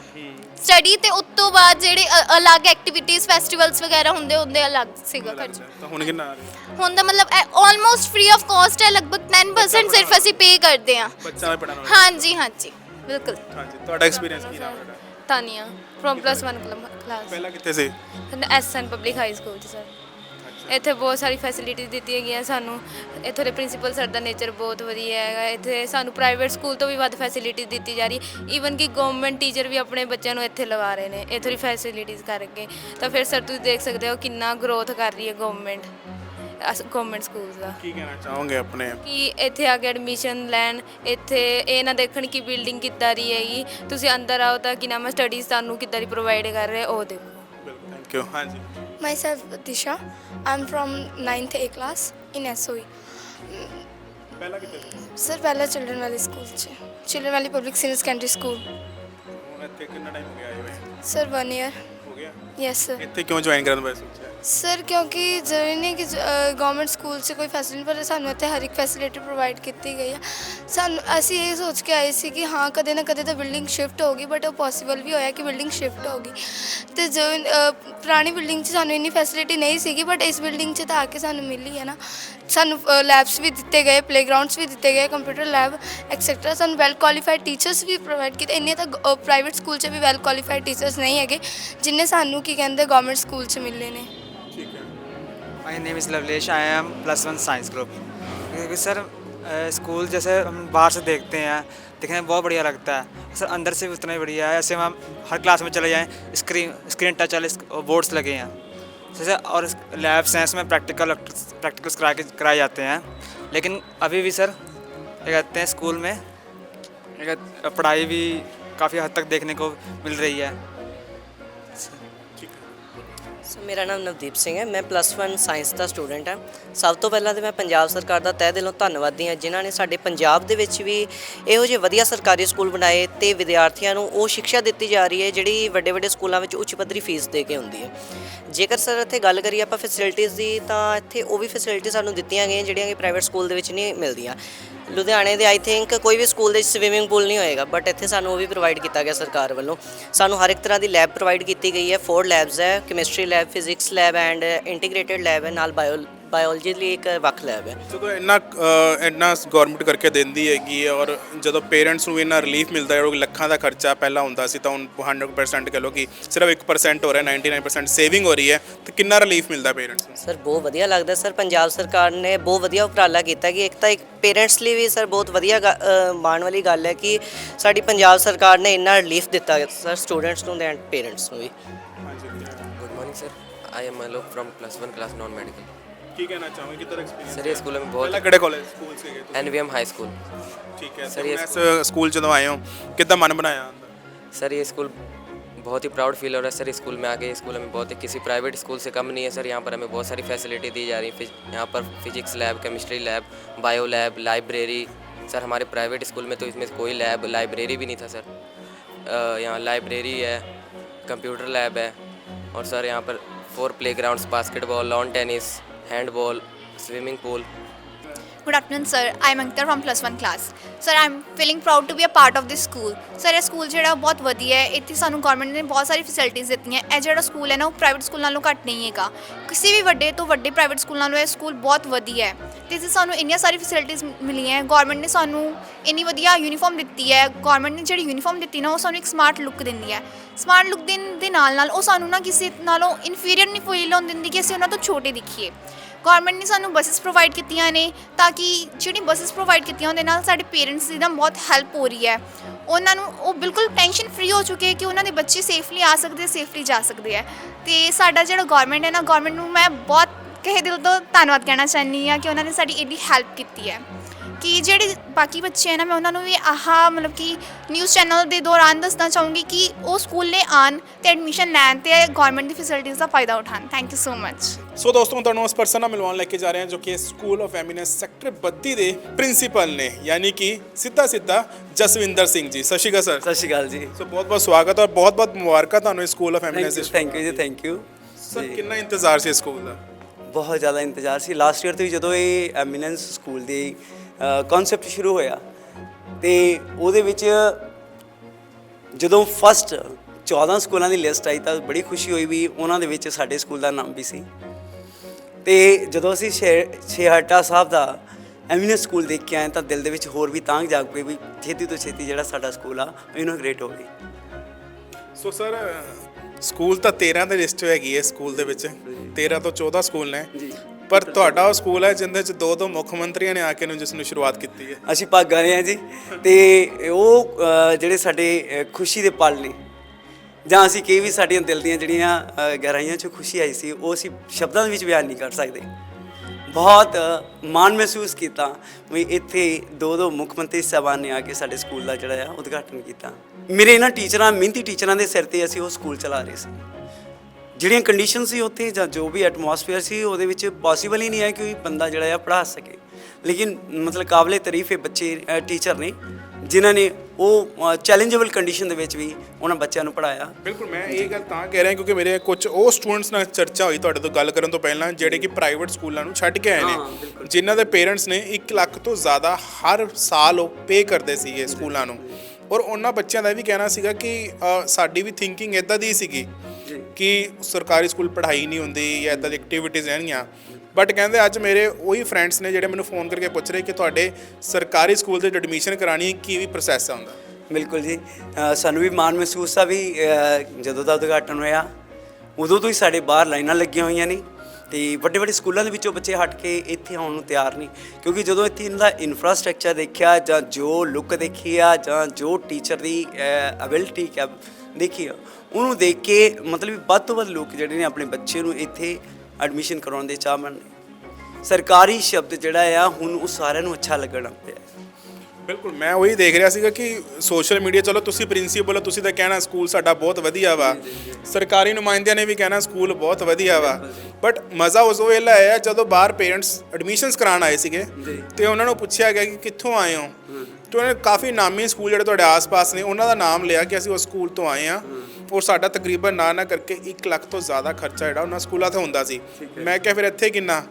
ਸਟੱਡੀ ਤੇ ਉਸ ਤੋਂ ਬਾਅਦ ਜਿਹੜੇ ਅ- ਅਲੱਗ ਐਕਟੀਵਿਟੀਜ਼ ਫੈਸਟੀਵਲਸ ਵਗੈਰਾ ਹੁੰਦੇ ਹੁੰਦੇ ਅਲੱਗ ਸੀਗਾ ਖਰਚਾ। ਤਾਂ ਹੁਣ ਕਿੰਨਾ ਆ ਰਿਹਾ? ਹੁਣ ਤਾਂ ਮਤਲਬ ਆਲਮੋਸਟ ਫ੍ਰੀ ਆਫ ਕਾਸਟ ਹੈ ਲਗਭਗ 10% ਸਿਰਫ ਅਸੀਂ ਪੇ ਕਰਦੇ ਹਾਂ। ਬੱਚਿਆਂ ਦਾ ਪੜਾਉਣਾ ਹਾਂਜੀ ਹਾਂਜੀ ਬਿਲਕੁਲ। ਹਾਂਜੀ ਤੁਹਾਡਾ ਐਕਸਪੀਰੀਅੰਸ ਕੀ ਰਿਹਾ ਤੁਹਾਡਾ? ਤਾਨੀਆ ਫਰੋਮ ਪਲੱਸ 1 ਕਲਾਸ ਪਹਿਲਾਂ ਕਿੱਥੇ ਸੀ? ਐਸਐਨ ਪਬਲਿਕ ਹਾਈ ਸਕੂਲ ਚ ਸਰ। ਇੱਥੇ ਬਹੁਤ ਸਾਰੀ ਫੈਸਿਲਿਟੀਜ਼ ਦਿੱਤੀਆਂ ਗਈਆਂ ਸਾਨੂੰ। ਇੱਥੋਂ ਦੇ ਪ੍ਰਿੰਸੀਪਲ ਸਰ ਦਾ ਨੇਚਰ ਬਹੁਤ ਵਧੀਆ ਹੈਗਾ। ਇੱਥੇ ਸਾਨੂੰ ਪ੍ਰਾਈਵੇਟ ਸਕੂਲ ਤੋਂ ਵੀ ਵੱਧ ਫੈਸਿਲਿਟੀਜ਼ ਦਿੱਤੀ ਜਾ ਰਹੀ। ਈਵਨ ਕਿ ਗਵਰਨਮੈਂਟ ਟੀਚਰ ਵੀ ਆਪਣੇ ਬੱਚਿਆਂ ਨੂੰ ਇੱਥੇ ਲਗਾ ਰਹੇ ਨੇ ਇੱਥੋਂ ਦੀ ਫੈਸਿਲਿਟੀਜ਼ ਕਰਕੇ। ਤਾਂ ਫਿਰ ਸਰ ਤੁਸੀਂ ਦੇਖ ਸਕਦੇ ਹੋ ਕਿੰਨਾ ਗਰੋਥ ਕਰ ਰਹੀ ਹੈ ਗਵਰਨਮੈਂਟ ਗਵਰਨਮੈਂਟ ਸਕੂਲਸ ਦਾ। ਕੀ ਕਹਿਣਾ ਚਾਹੋਗੇ ਆਪਣੇ? ਕਿ ਇੱਥੇ ਆ ਕੇ ਐਡਮਿਸ਼ਨ ਲੈਣ ਇੱਥੇ ਇਹ ਨਾ ਦੇਖਣ ਕਿ ਬਿਲਡਿੰਗ ਕਿੱਦਾਂ ਦੀ ਹੈਗੀ। ਤੁਸੀਂ ਅੰਦਰ ਆਓ ਤਾਂ ਕਿ ਨਾਮ ਸਟੱਡੀਜ਼ ਤੁਹਾਨੂੰ ਕਿੱਦਾਂ ਦੀ ਪ੍ਰੋਵਾਈਡ ਕਰ ਰਹੇ ਉਹ ਦੇਖੋ। ਬਿਲਕੁਲ ਥੈਂਕ ਯੂ ਹਾਂਜੀ। Myself Disha. I'm from 9th A class in SOE. ਪਹਿਲਾਂ ਕਿੱਥੇ ਸੀ? ਸਰ ਪਹਿਲਾ ਚਿਲਡਰਨ ਵਾਲੀ ਸਕੂਲ 'ਚ। ਚਿਲਡਰਨ ਵਾਲੀ ਪਬਲਿਕ ਸੀਨੀਅਰ ਸੈਕੰਡਰੀ ਸਕੂਲ ਹੁਣ ਇੱਥੇ ਕਿੰਨਾ ਟਾਈਮ ਹੋ ਗਿਆ ਆਏ ਹੋਏ? ਸਰ 1 ਇਅਰ ਹੋ ਗਿਆ? ਯੈਸ ਸਰ ਇੱਥੇ ਕਿਉਂ ਜੁਆਇਨ ਕਰਨ ਬਾਰੇ ਸੋਚਿਆ? ਸਰ ਕਿਉਂਕਿ ਜ਼ਰੂਰੀ ਨਹੀਂ ਕਿ ਗਵਰਨਮੈਂਟ ਸਕੂਲ 'ਚ ਕੋਈ ਫੈਸਿਲਿਟੀ ਪਰ ਸਾਨੂੰ ਇੱਥੇ ਹਰ ਇੱਕ ਫੈਸਿਲਿਟੀ ਪ੍ਰੋਵਾਈਡ ਕੀਤੀ ਗਈ ਆ। ਸਾਨੂੰ ਅਸੀਂ ਇਹ ਸੋਚ ਕੇ ਆਏ ਸੀ ਕਿ ਹਾਂ ਕਦੇ ਨਾ ਕਦੇ ਤਾਂ ਬਿਲਡਿੰਗ ਸ਼ਿਫਟ ਹੋਗੀ ਬਟ ਉਹ ਪੋਸੀਬਲ ਵੀ ਹੋਇਆ ਕਿ ਬਿਲਡਿੰਗ ਸ਼ਿਫਟ ਹੋਗੀ ਤੇ ਜੋ ਅ, ਪੁਰਾਣੀ ਬਿਲਡਿੰਗ 'ਚ ਸਾਨੂੰ ਇੰਨੀ ਫੈਸਿਲਿਟੀ ਨਹੀਂ ਸੀਗੀ ਬਟ ਇਸ ਬਿਲਡਿੰਗ 'ਚ ਤਾਂ ਆ ਕੇ ਸਾਨੂੰ ਮਿਲੀ ਹੈ ਨਾ। ਸਾਨੂੰ ਲੈਬਸ ਵੀ ਦਿੱਤੇ ਗਏ ਪਲੇਗਰਾਉਂਡਸ ਵੀ ਦਿੱਤੇ ਗਏ ਕੰਪਿਊਟਰ ਲੈਬ ਐਕਸੈਟਰਾ ਸਾਨੂੰ ਵੈਲ ਕੁਆਲੀਫਾਈਡ ਟੀਚਰਸ ਵੀ ਪ੍ਰੋਵਾਈਡ ਕੀਤੇ। ਇੰਨੇ ਤਾਂ ਪ੍ਰਾਈਵੇਟ ਸਕੂਲ 'ਚ ਵੀ ਵੈਲ ਕੁਆਲੀਫਾਈਡ ਟੀਚਰਸ ਨਹੀਂ ਹੈਗੇ ਜਿੰਨੇ ਸਾਨੂੰ ਕੀ ਕਹਿੰਦੇ ਗਵਰਨਮੈਂਟ ਸਕੂਲ 'ਚ ਮਿਲੇ ਨੇ। My name is Lovelesh I am plus one science group क्योंकि सर स्कूल जैसे हम बाहर से देखते हैं, दिखने में बहुत बढ़िया लगता है। सर, अंदर से भी उतना ही बढ़िया है। ऐसे हम हर क्लास में चले जाएँ स्क्रीन स्क्रीन टच वाले बोर्ड्स लगे हैं। जैसे और लैब्स हैं, इसमें प्रैक्टिकल प्रैक्टिकल्स करा के, कराए जाते हैं। लेकिन अभी भी सर, क्या कहते हैं स्कूल में पढ़ाई भी काफ़ी हद तक देखने को मिल रही है। ਸੋ ਮੇਰਾ ਨਾਮ ਨਵਦੀਪ ਸਿੰਘ ਹੈ। ਮੈਂ ਪਲੱਸ 1 ਸਾਇੰਸ ਦਾ ਸਟੂਡੈਂਟ ਹਾਂ। ਸਭ ਤੋਂ ਪਹਿਲਾਂ ਤੇ ਮੈਂ ਪੰਜਾਬ ਸਰਕਾਰ ਦਾ ਤਹਿ ਦਿਲੋਂ ਧੰਨਵਾਦੀ ਹਾਂ, ਜਿਨ੍ਹਾਂ ਨੇ ਸਾਡੇ ਪੰਜਾਬ ਦੇ ਵਿੱਚ ਵੀ ਇਹੋ ਜਿਹੇ ਵਧੀਆ ਸਰਕਾਰੀ ਸਕੂਲ ਬਣਾਏ ਤੇ ਵਿਦਿਆਰਥੀਆਂ ਨੂੰ ਉਹ ਸਿੱਖਿਆ ਦਿੱਤੀ ਜਾ ਰਹੀ ਹੈ, ਜਿਹੜੀ ਵੱਡੇ ਵੱਡੇ ਸਕੂਲਾਂ ਵਿੱਚ ਉੱਚ ਪੱਧਰੀ ਫੀਸ ਦੇ ਕੇ ਹੁੰਦੀ ਹੈ। ਜੇਕਰ ਸਰ ਇੱਥੇ ਗੱਲ ਕਰੀਏ ਆਪਾਂ ਫੈਸਿਲਿਟੀਜ਼ ਦੀ, ਤਾਂ ਇੱਥੇ ਉਹ ਵੀ ਫੈਸਿਲਿਟੀ ਸਾਨੂੰ ਦਿੱਤੀਆਂ ਗਈਆਂ, ਜਿਹੜੀਆਂ ਕਿ ਪ੍ਰਾਈਵੇਟ ਸਕੂਲ ਦੇ ਵਿੱਚ ਨਹੀਂ ਮਿਲਦੀਆਂ। ਲੁਧਿਆਣੇ ਦੇ ਆਈ ਥਿੰਕ ਕੋਈ ਵੀ ਸਕੂਲ ਦੇ ਵਿੱਚ ਸਵਿਮਿੰਗ ਪੂਲ ਨਹੀਂ ਹੋਏਗਾ ਬਟ ਇੱਥੇ ਸਾਨੂੰ ਉਹ ਵੀ ਪ੍ਰੋਵਾਈਡ ਕੀਤਾ ਗਿਆ ਸਰਕਾਰ ਵੱਲੋਂ। ਸਾਨੂੰ ਹਰ ਇੱਕ ਤਰ੍ਹਾਂ ਦੀ ਲੈਬ ਪ੍ਰੋਵਾਈਡ ਕੀਤੀ ਗਈ ਹੈ ਫੋਰ ਲੈਬਸ ਹੈ chemistry lab physics lab and integrated lab ਹੈ, ਨਾਲ ਬਾਇਓ ਬਾਇਓਲੋਜੀ ਲਈ ਇੱਕ ਵੱਖ ਲੈਬ ਹੈ ਜਦੋਂ ਇੰਨਾ ਅ, ਇੰਨਾ ਗਵਰਨਮੈਂਟ ਕਰਕੇ ਦਿੰਦੀ ਹੈਗੀ ਹੈ ਔਰ ਜਦੋਂ ਪੇਰੈਂਟਸ ਨੂੰ ਇੰਨਾ ਰਿਲੀਫ ਮਿਲਦਾ ਹੈ ਉਹ ਲੱਖਾਂ ਦਾ ਖਰਚਾ ਪਹਿਲਾਂ ਹੁੰਦਾ ਸੀ ਤਾਂ ਹੁਣ 100% ਕਹ ਲਓ ਕਿ ਸਿਰਫ 1% ਹੋ ਰਿਹਾ 99% ਸੇਵਿੰਗ ਹੋ ਰਹੀ ਹੈ ਤਾਂ ਕਿੰਨਾ ਰਿਲੀਫ ਮਿਲਦਾ ਪੇਰੈਂਟਸ ਨੂੰ ਸਰ ਬਹੁਤ ਵਧੀਆ ਲੱਗਦਾ ਸਰ ਪੰਜਾਬ ਸਰਕਾਰ ਨੇ ਬਹੁਤ ਵਧੀਆ ਉਪਰਾਲਾ ਕੀਤਾ ਕਿ ਇੱਕ ਤਾਂ ਇੱਕ ਪੇਰੈਂਟਸ ਲਈ ਵੀ ਸਰ ਬਹੁਤ ਵਧੀਆ ਗਾ- ਮਾਣ ਵਾਲੀ ਗੱਲ ਹੈ ਕਿ ਸਾਡੀ ਪੰਜਾਬ ਸਰਕਾਰ ਨੇ ਇੰਨਾ ਰਿਲੀਫ ਦਿੱਤਾ ਸਰ ਸਟੂਡੈਂਟਸ ਨੂੰ ਐਂਡ ਪੇਰੈਂਟਸ ਨੂੰ ਵੀ Good morning, sir. I am Alok from plus one class non medical. ਕੀ ਕਹਿਣਾ ਚਾਹੋਗੇ ਕਿੱਧਰ ਐਕਸਪੀਰੀਅੰਸ सर ये स्कूल में ਪਹਿਲਾਂ बहुत ਕਿਹੜੇ ਕਾਲਜ ਸਕੂਲ ਸੀਗੇ ਤੁਸੀਂ? N V M high school ਠੀਕ ਹੈ Sir, ਸਰ ਇਹ ਇਸ ਸਕੂਲ ਜਦੋਂ ਆਏ ਹੋ ਕਿੱਦਾਂ ਮਨ ਬਣਾਇਆ ਅੰਦਰ सर ये स्कूल बहुत ही प्राउड फील हो रहा है सर इस स्कूल में आके स्कूल हमें बहुत ही किसी प्राइवेट स्कूल से कम नहीं है सर यहाँ पर हमें बहुत सारी फैसिलिटी दी जा रही है फिज- यहाँ पर physics lab chemistry lab bio lab library sir हमारे प्राइवेट स्कूल में तो इसमें कोई लैब लाइब्रेरी भी नहीं था सर अ, यहाँ लाइब्रेरी है कंप्यूटर लैब है और सर यहाँ पर four playgrounds basketball lawn tennis handball swimming pool Good afternoon, sir. I'm Ankita from plus one class. Sir, I'm feeling proud to be a part of this school. Sir, ਇਹ school ਜਿਹੜਾ ਬਹੁਤ ਵਧੀਆ ਹੈ। ਇੱਥੇ ਸਾਨੂੰ government ਨੇ ਬਹੁਤ ਸਾਰੀ ਫੈਸਿਲਿਟੀਆਂ ਦਿੱਤੀਆਂ। ਇਹ ਜਿਹੜਾ ਸਕੂਲ ਹੈ ਨਾ ਉਹ ਪ੍ਰਾਈਵੇਟ ਸਕੂਲ ਨਾਲੋਂ ਘੱਟ ਨਹੀਂ ਹੈਗਾ। ਕਿਸੇ ਵੀ ਵੱਡੇ ਤੋਂ ਵੱਡੇ ਪ੍ਰਾਈਵੇਟ ਸਕੂਲ ਨਾਲੋਂ ਇਹ ਸਕੂਲ ਬਹੁਤ ਵਧੀਆ ਹੈ। ਤੇ ਇੱਥੇ ਸਾਨੂੰ ਇੰਨੀਆਂ ਸਾਰੀ ਫੈਸਿਲਿਟੀਆਂ ਮਿਲੀਆਂ ਗਵਰਨਮੈਂਟ ਨੇ ਸਾਨੂੰ ਇੰਨੀ ਵਧੀਆ ਯੂਨੀਫਾਰਮ ਦਿੱਤੀ ਹੈ। ਗਵਰਨਮੈਂਟ ਨੇ ਜਿਹੜੀ ਯੂਨੀਫਾਰਮ ਦਿੱਤੀ ਨਾ ਉਹ ਸਾਨੂੰ ਇੱਕ ਸਮਾਰਟ ਲੁੱਕ ਦਿੰਦੀ ਹੈ। ਸਮਾਰਟ ਲੁੱਕ ਦੇਣ ਦੇ ਨਾਲ ਨਾਲ ਉਹ ਸਾਨੂੰ ਨਾ ਕਿਸੇ ਨਾਲੋਂ ਇਨਫੀਰੀਅਰ ਨਹੀਂ ਫੀਲ ਹੋਣ ਦਿੰਦੀ ਕਿ ਅਸੀਂ ਉਹਨਾਂ ਤੋਂ ਛੋਟੇ ਦਿਖੀਏ। ਗਵਰਨਮੈਂਟ ਨੇ ਸਾਨੂੰ ਬੱਸਸ ਪ੍ਰੋਵਾਈਡ ਕੀਤੀਆਂ ਨੇ ਤਾਂ ਕਿ ਜਿਹੜੀ ਬੱਸਸ ਪ੍ਰੋਵਾਈਡ ਕੀਤੀਆਂ ਉਹਦੇ ਨਾਲ ਸਾਡੇ ਪੇਰੈਂਟਸ ਦੀ ਨਾ ਬਹੁਤ ਹੈਲਪ ਹੋ ਰਹੀ ਹੈ। ਉਹਨਾਂ ਨੂੰ ਉਹ ਬਿਲਕੁਲ ਟੈਨਸ਼ਨ ਫ੍ਰੀ ਹੋ ਚੁੱਕੇ ਕਿ ਉਹਨਾਂ ਦੇ ਬੱਚੇ ਸੇਫਲੀ ਆ ਸਕਦੇ ਸੇਫਲੀ ਜਾ ਸਕਦੇ ਆ ਤੇ ਸਾਡਾ ਜਿਹੜਾ ਗਵਰਨਮੈਂਟ ਹੈ ਨਾ ਗਵਰਨਮੈਂਟ ਨੂੰ ਮੈਂ ਬਹੁਤ ਕਹੇ ਦਿਲ ਤੋਂ ਧੰਨਵਾਦ ਕਹਿਣਾ ਚਾਹੁੰਦੀ ਆ ਕਿ ਉਹਨਾਂ ਨੇ ਸਾਡੀ ਇੰਨੀ ਹੈਲਪ ਕੀਤੀ ਹੈ। ਕਿ ਜਿਹੜੇ ਬਾਕੀ ਬੱਚੇ ਨਾ ਮੈਂ ਉਹਨਾਂ ਨੂੰ ਵੀ ਆਹ ਮਤਲਬ ਕਿ ਨਿਊਜ਼ ਚੈਨਲ ਦੇ ਦੌਰਾਨ ਦੱਸਣਾ ਚਾਹੂੰਗੀ ਕਿ ਉਹ ਸਕੂਲ ਨੇ ਆਣ ਤੇ ਐਡਮਿਸ਼ਨ ਲੈਣ ਤੇ ਗਵਰਨਮੈਂਟ ਦੀ ਫੈਸਿਲਿਟੀਆਂ ਦਾ ਫਾਇਦਾ ਉਠਾਉਣ। Thank you so much so ਦੋਸਤੋ ਤੁਹਾਨੂੰ ਉਸ ਪਰਸਨ ਨਾਲ ਮਿਲਵਾਉਣ ਲੈ ਕੇ ਜਾ ਰਹੇ ਹਾਂ ਜੋ ਕਿ ਸਕੂਲ ਆਫ ਐਮੀਨੈਂਸ ਸੈਕਟਰ 32 ਦੇ ਪ੍ਰਿੰਸੀਪਲ ਨੇ ਯਾਨੀ ਕਿ ਸਿੱਧਾ ਸਿੱਧਾ ਜਸਵਿੰਦਰ ਸਿੰਘ ਜੀ। ਸਤਿ ਸ਼੍ਰੀ ਅਕਾਲ ਸਰ ਸਤਿ ਸ਼੍ਰੀ ਅਕਾਲ ਜੀ। ਸੋ ਬਹੁਤ ਬਹੁਤ ਸਵਾਗਤ ਔਰ ਬਹੁਤ ਬਹੁਤ ਮੁਬਾਰਕਾਂ ਤੁਹਾਨੂੰ ਇਸ ਸਕੂਲ ਆਫ ਐਮੀਨੈਂਸ ਦੇ ਥੈਂਕ ਯੂ ਜੀ ਥੈਂਕ ਯੂ ਸਰ ਕਿੰਨਾ ਇੰਤਜ਼ਾਰ ਸੀ ਇਸ ਸਕੂਲ ਦਾ? ਬਹੁਤ ਜ਼ਿਆਦਾ ਇੰਤਜ਼ਾਰ ਸੀ। ਲਾਸਟ ਈਅਰ ਤੋਂ ਹੀ ਜਦੋਂ ਇਹ ਐਮੀਨੈਂਸ ਸਕੂਲ ਦੀ ਕਨਸੈਪਟ ਸ਼ੁਰੂ ਹੋਇਆ ਤੇ ਉਹਦੇ ਵਿੱਚ ਜਦੋਂ ਫਸਟ 14 ਸਕੂਲਾਂ ਦੀ ਲਿਸਟ ਆਈ ਤਾਂ ਬੜੀ ਖੁਸ਼ੀ ਹੋਈ ਵੀ ਉਹਨਾਂ ਦੇ ਵਿੱਚ ਸਾਡੇ ਸਕੂਲ ਦਾ ਨਾਮ ਵੀ ਸੀ। ਤੇ ਜਦੋਂ ਅਸੀਂ ਛੇਹਟਾ ਸਾਹਿਬ ਦਾ ਐਮੀਨੈਂਸ ਸਕੂਲ ਦੇਖ ਕੇ ਆਏ ਤਾਂ ਦਿਲ ਦੇ ਵਿੱਚ ਹੋਰ ਵੀ ਤਾਂਘ ਜਾਗ ਪਈ ਵੀ ਛੇਤੀ ਤੋਂ ਛੇਤੀ ਜਿਹੜਾ ਸਾਡਾ ਸਕੂਲ ਆ ਇਨੋਗ੍ਰੇਟ ਹੋਵੇ ਸੋ ਸਰ ਸਕੂਲ ਤਾਂ 13 ਦੇ ਲਿਸਟ ਹੈਗੀ ਹੈ ਸਕੂਲ ਦੇ ਵਿੱਚ। 13 ਤੋਂ 14 ਸਕੂਲ ਨੇ। ਜੀ। ਪਰ ਤੁਹਾਡਾ ਉਹ ਸਕੂਲ ਹੈ ਜਿੰਦੇ ਚ ਦੋ ਦੋ ਮੁੱਖ ਮੰਤਰੀਆਂ ਨੇ ਆ ਕੇ ਨੂੰ ਜਿਸ ਨੂੰ ਸ਼ੁਰੂਆਤ ਕੀਤੀ ਹੈ। ਅਸੀਂ ਭਾਗਾਂ ਰਹੇ ਹਾਂ ਜੀ। ਤੇ ਉਹ ਅ, ਜਿਹੜੇ ਸਾਡੇ ਅ, ਖੁਸ਼ੀ ਦੇ ਪਲ ਨੇ ਜਾਂ ਅਸੀਂ ਕਈ ਵੀ ਸਾਡੀਆਂ ਦਿਲ ਦੀਆਂ ਜਿਹੜੀਆਂ ਅ, ਗਹਿਰਾਈਆਂ 'ਚ ਖੁਸ਼ੀ ਆਈ ਸੀ ਉਹ ਅਸੀਂ ਸ਼ਬਦਾਂ ਦੇ ਵਿੱਚ ਬਿਆਨ ਨਹੀਂ ਕਰ ਸਕਦੇ। ਬਹੁਤ ਅ, ਮਾਣ ਮਹਿਸੂਸ ਕੀਤਾ ਵੀ ਇੱਥੇ ਦੋ ਦੋ ਮੁੱਖ ਮੰਤਰੀ ਸਾਹਿਬਾਨ ਨੇ ਆ ਕੇ ਸਾਡੇ ਸਕੂਲ ਦਾ ਜਿਹੜਾ ਆ ਉਦਘਾਟਨ ਕੀਤਾ। ਮੇਰੇ ਇਹਨਾਂ ਟੀਚਰਾਂ ਮਿਹਨਤੀ ਟੀਚਰਾਂ ਦੇ ਸਿਰ ਤੇ ਅਸੀਂ ਉਹ ਸਕੂਲ ਚਲਾ ਰਹੇ ਸੀ। ਜਿਹੜੀਆਂ ਕੰਡੀਸ਼ਨ ਸੀ ਉੱਥੇ ਜਾਂ ਜੋ ਵੀ ਐਟਮੋਸਫੇਅਰ ਸੀ ਉਹਦੇ ਵਿੱਚ ਪੋਸੀਬਲ ਹੀ ਨਹੀਂ ਹੈ ਕਿ ਕੋਈ ਬੰਦਾ ਜਿਹੜਾ ਆ ਪੜ੍ਹਾ ਸਕੇ। ਲੇਕਿਨ ਮਤਲਬ ਕਾਬਲੇ ਤਾਰੀਫ ਹੈ ਬੱਚੇ ਟੀਚਰ ਨੇ ਜਿਨ੍ਹਾਂ ਨੇ ਉਹ ਚੈਲੰਜੇਬਲ ਕੰਡੀਸ਼ਨ ਦੇ ਵਿੱਚ ਵੀ ਉਹਨਾਂ ਬੱਚਿਆਂ ਨੂੰ ਪੜਾਇਆ ਬਿਲਕੁਲ ਮੈਂ ਇਹ ਗੱਲ ਤਾਂ ਕਹਿ ਰਿਹਾ ਕਿਉਂਕਿ ਮੇਰੇ ਕੁਝ ਉਹ ਸਟੂਡੈਂਟਸ ਨਾਲ ਚਰਚਾ ਹੋਈ ਤੁਹਾਡੇ ਤੋਂ ਗੱਲ ਕਰਨ ਤੋਂ ਪਹਿਲਾਂ ਜਿਹੜੇ ਕਿ ਪ੍ਰਾਈਵੇਟ ਸਕੂਲਾਂ ਨੂੰ ਛੱਡ ਕੇ ਆਏ ਨੇ। ਜਿਨ੍ਹਾਂ ਦੇ ਪੇਰੈਂਟਸ ਨੇ 1 ਲੱਖ ਤੋਂ ਜ਼ਿਆਦਾ ਹਰ ਸਾਲ ਉਹ ਪੇ ਕਰਦੇ ਸੀਗੇ ਸਕੂਲਾਂ ਨੂੰ। ਔਰ ਉਹਨਾਂ ਬੱਚਿਆਂ ਦਾ ਵੀ ਕਹਿਣਾ ਸੀਗਾ ਕਿ ਸਾਡੀ ਵੀ ਥਿੰਕਿੰਗ ਇਦਾਂ ਦੀ ਸੀਗੀ ਕਿ ਸਰਕਾਰੀ ਸਕੂਲ ਪੜ੍ਹਾਈ ਨਹੀਂ ਹੁੰਦੀ ਜਾਂ ਇਦਾਂ ਦੀ ਐਕਟੀਵਿਟੀਜ਼ ਰਹਿਣਗੀਆਂ। ਬਟ ਕਹਿੰਦੇ ਅੱਜ ਮੇਰੇ ਉਹੀ ਫਰੈਂਡਸ ਨੇ ਜਿਹੜੇ ਮੈਨੂੰ ਫੋਨ ਕਰਕੇ ਪੁੱਛ ਰਹੇ ਕਿ ਤੁਹਾਡੇ ਸਰਕਾਰੀ ਸਕੂਲ ਦੇ ਐਡਮਿਸ਼ਨ ਕਰਾਣੀ ਕੀ ਵੀ ਪ੍ਰੋਸੈਸ ਆਉਂਦਾ ਬਿਲਕੁਲ ਜੀ। ਸਾਨੂੰ ਵੀ ਮਾਣ ਮਹਿਸੂਸ ਆ ਵੀ ਜਦੋਂ ਦਾ ਉਦਘਾਟਨ ਹੋਇਆ ਉਦੋਂ ਤੋਂ ਹੀ ਸਾਡੇ ਬਾਹਰ ਲਾਈਨਾਂ ਲੱਗੀਆਂ ਹੋਈਆਂ ਨੇ। ਤੇ ਵੱਡੇ ਵੱਡੇ ਸਕੂਲਾਂ ਦੇ ਵਿੱਚੋਂ ਬੱਚੇ ਹਟ ਕੇ ਇੱਥੇ ਆਉਣ ਨੂੰ ਤਿਆਰ ਨਹੀਂ ਕਿਉਂਕਿ ਜਦੋਂ ਇੱਥੇ ਇਹਨਾਂ ਦਾ ਇਨਫਰਾਸਟ੍ਰਕਚਰ ਦੇਖਿਆ ਜਾਂ ਜੋ ਲੁੱਕ ਦੇਖੀ ਆ ਜਾਂ ਜੋ ਟੀਚਰ ਦੀ ਅਬਿਲਿਟੀ ਦੇਖੀ ਆ ਉਹਨੂੰ ਦੇਖ ਕੇ ਮਤਲਬ ਵੀ ਵੱਧ ਤੋਂ ਵੱਧ ਲੋਕ ਜਿਹੜੇ ਨੇ ਆਪਣੇ ਬੱਚੇ ਨੂੰ ਇੱਥੇ ਐਡਮਿਸ਼ਨ ਕਰਾਉਣ ਦੇ ਚਾਹਮਨ ਸਰਕਾਰੀ ਸ਼ਬਦ ਜਿਹੜਾ ਆ, ਹੁਣ ਉਹ ਸਾਰਿਆਂ ਨੂੰ ਅੱਛਾ ਲੱਗਣ ਪਿਆ। ਬਿਲਕੁਲ ਮੈਂ ਉਹੀ ਦੇਖ ਰਿਹਾ ਸੀਗਾ ਕਿ ਸੋਸ਼ਲ ਮੀਡੀਆ ਚਲੋ ਤੁਸੀਂ ਪ੍ਰਿੰਸੀਪਲ ਹੋ ਤੁਸੀਂ ਤਾਂ ਕਹਿਣਾ ਸਕੂਲ ਸਾਡਾ ਬਹੁਤ ਵਧੀਆ ਵਾ। ਸਰਕਾਰੀ ਨੁਮਾਇੰਦਿਆਂ ਨੇ ਵੀ ਕਹਿਣਾ ਸਕੂਲ ਬਹੁਤ ਵਧੀਆ ਵਾ। ਬਟ ਮਜ਼ਾ ਉਸ ਵੇਲੇ ਆਇਆ ਜਦੋਂ ਬਾਹਰ ਪੇਰੈਂਟਸ ਐਡਮਿਸ਼ਨਸ ਕਰਾਉਣ ਆਏ ਸੀਗੇ ਤੇ ਉਹਨਾਂ ਨੂੰ ਪੁੱਛਿਆ ਗਿਆ ਕਿ ਕਿੱਥੋਂ ਆਏ ਹੋ? ਤੇ ਉਹਨਾਂ ਨੇ ਕਾਫੀ ਨਾਮੀ ਸਕੂਲ ਜਿਹੜੇ ਤੁਹਾਡੇ ਆਸ-ਪਾਸ ਨੇ ਉਹਨਾਂ ਦਾ ਨਾਮ ਲਿਆ ਕਿ ਅਸੀਂ ਉਸ ਸਕੂਲ ਤੋਂ ਆਏ ਆ ਔਰ ਸਾਡਾ ਤਕਰੀਬਨ ਨਾ ਨਾ ਕਰਕੇ 1 ਲੱਖ ਤੋਂ ਜ਼ਿਆਦਾ ਖਰਚਾ ਜਿਹੜਾ ਉਹਨਾਂ ਸਕੂਲਾਂ ਤੇ ਹੁੰਦਾ ਸੀ। ਮੈਂ ਕਿਹਾ ਫਿਰ ਇੱਥੇ ਕਿੰਨਾ?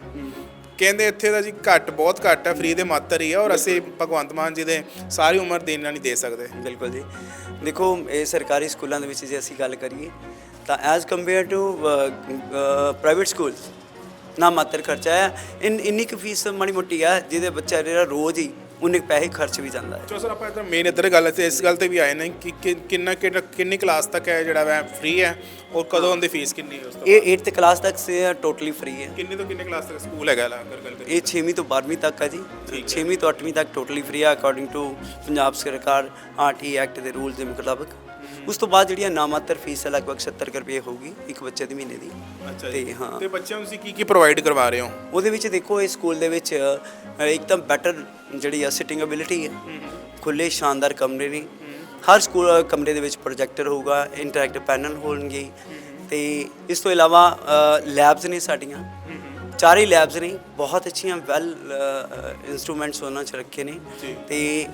ਕਹਿੰਦੇ ਇੱਥੇ ਦਾ ਜੀ ਘੱਟ, ਬਹੁਤ ਘੱਟ ਹੈ ਫ੍ਰੀ ਦੇ ਮਾਤਰ ਹੀ ਹੈ ਔਰ ਅਸੀਂ ਭਗਵੰਤ ਮਾਨ ਜੀ ਦੇ ਸਾਰੀ ਉਮਰ ਦੇਣ ਨਾਲ ਨਹੀਂ ਦੇ ਸਕਦੇ। ਬਿਲਕੁਲ ਜੀ। ਦੇਖੋ, ਇਹ ਸਰਕਾਰੀ ਸਕੂਲਾਂ ਦੇ ਵਿੱਚ ਜੇ ਅਸੀਂ ਗੱਲ ਕਰੀਏ, ਤਾਂ as compare to private schools ਨਾ ਮਾਤਰ ਖਰਚਾ ਹੈ। ਇਨ, ਇੰਨੀ ਕੁ ਫੀਸ ਮਾੜੀ ਮੋਟੀ ਆ ਜਿਹਦੇ ਬੱਚਾ ਜਿਹੜਾ ਰੋਜ਼ ਹੀ ਉਨੇ ਪੈਸੇ ਖਰਚ ਵੀ ਜਾਂਦਾ ਹੈ। ਚਲੋ ਸਰ ਆਪਾਂ ਇਧਰ ਮੇਨ ਇੱਧਰ ਗੱਲ ਤੇ ਇਸ ਗੱਲ ਤੇ ਵੀ ਆਏ ਨੇ ਕਿ ਕਿ- ਕਿੰਨਾ ਕਿੰਨਾ- ਕਿੰਨੀ ਕਲਾਸ ਤੱਕ ਹੈ ਜਿਹੜਾ ਵੈ ਫ੍ਰੀ ਹੈ ਔਰ ਕਦੋਂ ਉਹਦੀ ਫੀਸ ਕਿੰਨੀ ਹੈ ਉਸ ਤੋਂ ਇਹ 8th ਕਲਾਸ ਤੱਕ ਸੇ ਟੋਟਲੀ ਫ੍ਰੀ ਹੈ। ਕਿੰਨੇ ਤੋਂ ਕਿੰਨੇ ਕਲਾਸ ਤੱਕ ਸਕੂਲ ਹੈਗਾ ਲਾ ਅਗਰ ਗੱਲ ਕਰੀਏ ਇਹ 6ਵੀਂ ਤੋਂ 12ਵੀਂ ਤੱਕ ਹੈ ਜੀ। 6ਵੀਂ ਤੋਂ 8ਵੀਂ ਤੱਕ ਟੋਟਲੀ ਫ੍ਰੀ ਹੈ ਅਕੋਰਡਿੰਗ ਟੂ ਪੰਜਾਬ ਸਰਕਾਰ ਆਰਟੀ ਐਕਟ ਦੇ ਰੂਲ ਦੇ ਮੁਤਾਬਕ। ਉਸ ਤੋਂ ਬਾਅਦ ਜਿਹੜੀ ਹੈ ਨਾਮਾਤਰ ਫੀਸ ਹੈ ਲਗਭਗ 70 ਕੁ ਰੁਪਏ ਹੋਊਗੀ ਇੱਕ ਬੱਚੇ ਦੀ ਮਹੀਨੇ ਦੀ। ਅੱਛਾ ਤੇ ਹਾਂ। ਤੇ ਬੱਚਿਆਂ ਨੂੰ ਤੁਸੀਂ ਕੀ ਕੀ ਪ੍ਰੋਵਾਈਡ ਕਰਵਾ ਰਹੇ ਹੋ? ਉਹਦੇ ਵਿੱਚ ਦੇਖੋ ਇਹ ਸਕੂਲ ਦੇ ਵਿੱਚ ਇੱਕਦਮ ਬੈਟਰ ਜਿਹੜੀ ਆ ਸਿਟਿੰਗ ਐਬਿਲਿਟੀ ਹੈ ਖੁੱਲੇ ਸ਼ਾਨਦਾਰ ਕਮਰੇ ਨੇ। ਹਰ ਸਕੂਲ ਕਮਰੇ ਦੇ ਵਿੱਚ ਪ੍ਰੋਜੈਕਟਰ ਹੋਊਗਾ ਇੰਟਰੈਕਟਿਵ ਪੈਨਲ ਹੋਣਗੇ। ਤੇ ਇਸ ਤੋਂ ਇਲਾਵਾ ਲੈਬਸ ਨੇ ਸਾਡੀਆਂ। ਚਾਰੇ ਲੈਬਸ ਨੇ। ਬਹੁਤ ਅੱਛੀਆਂ ਵੈਲ ਇਨਸਟਰੂਮੈਂਟਸ ਉਹਨਾਂ ਚ ਰੱਖੇ ਨੇ। ਤੇ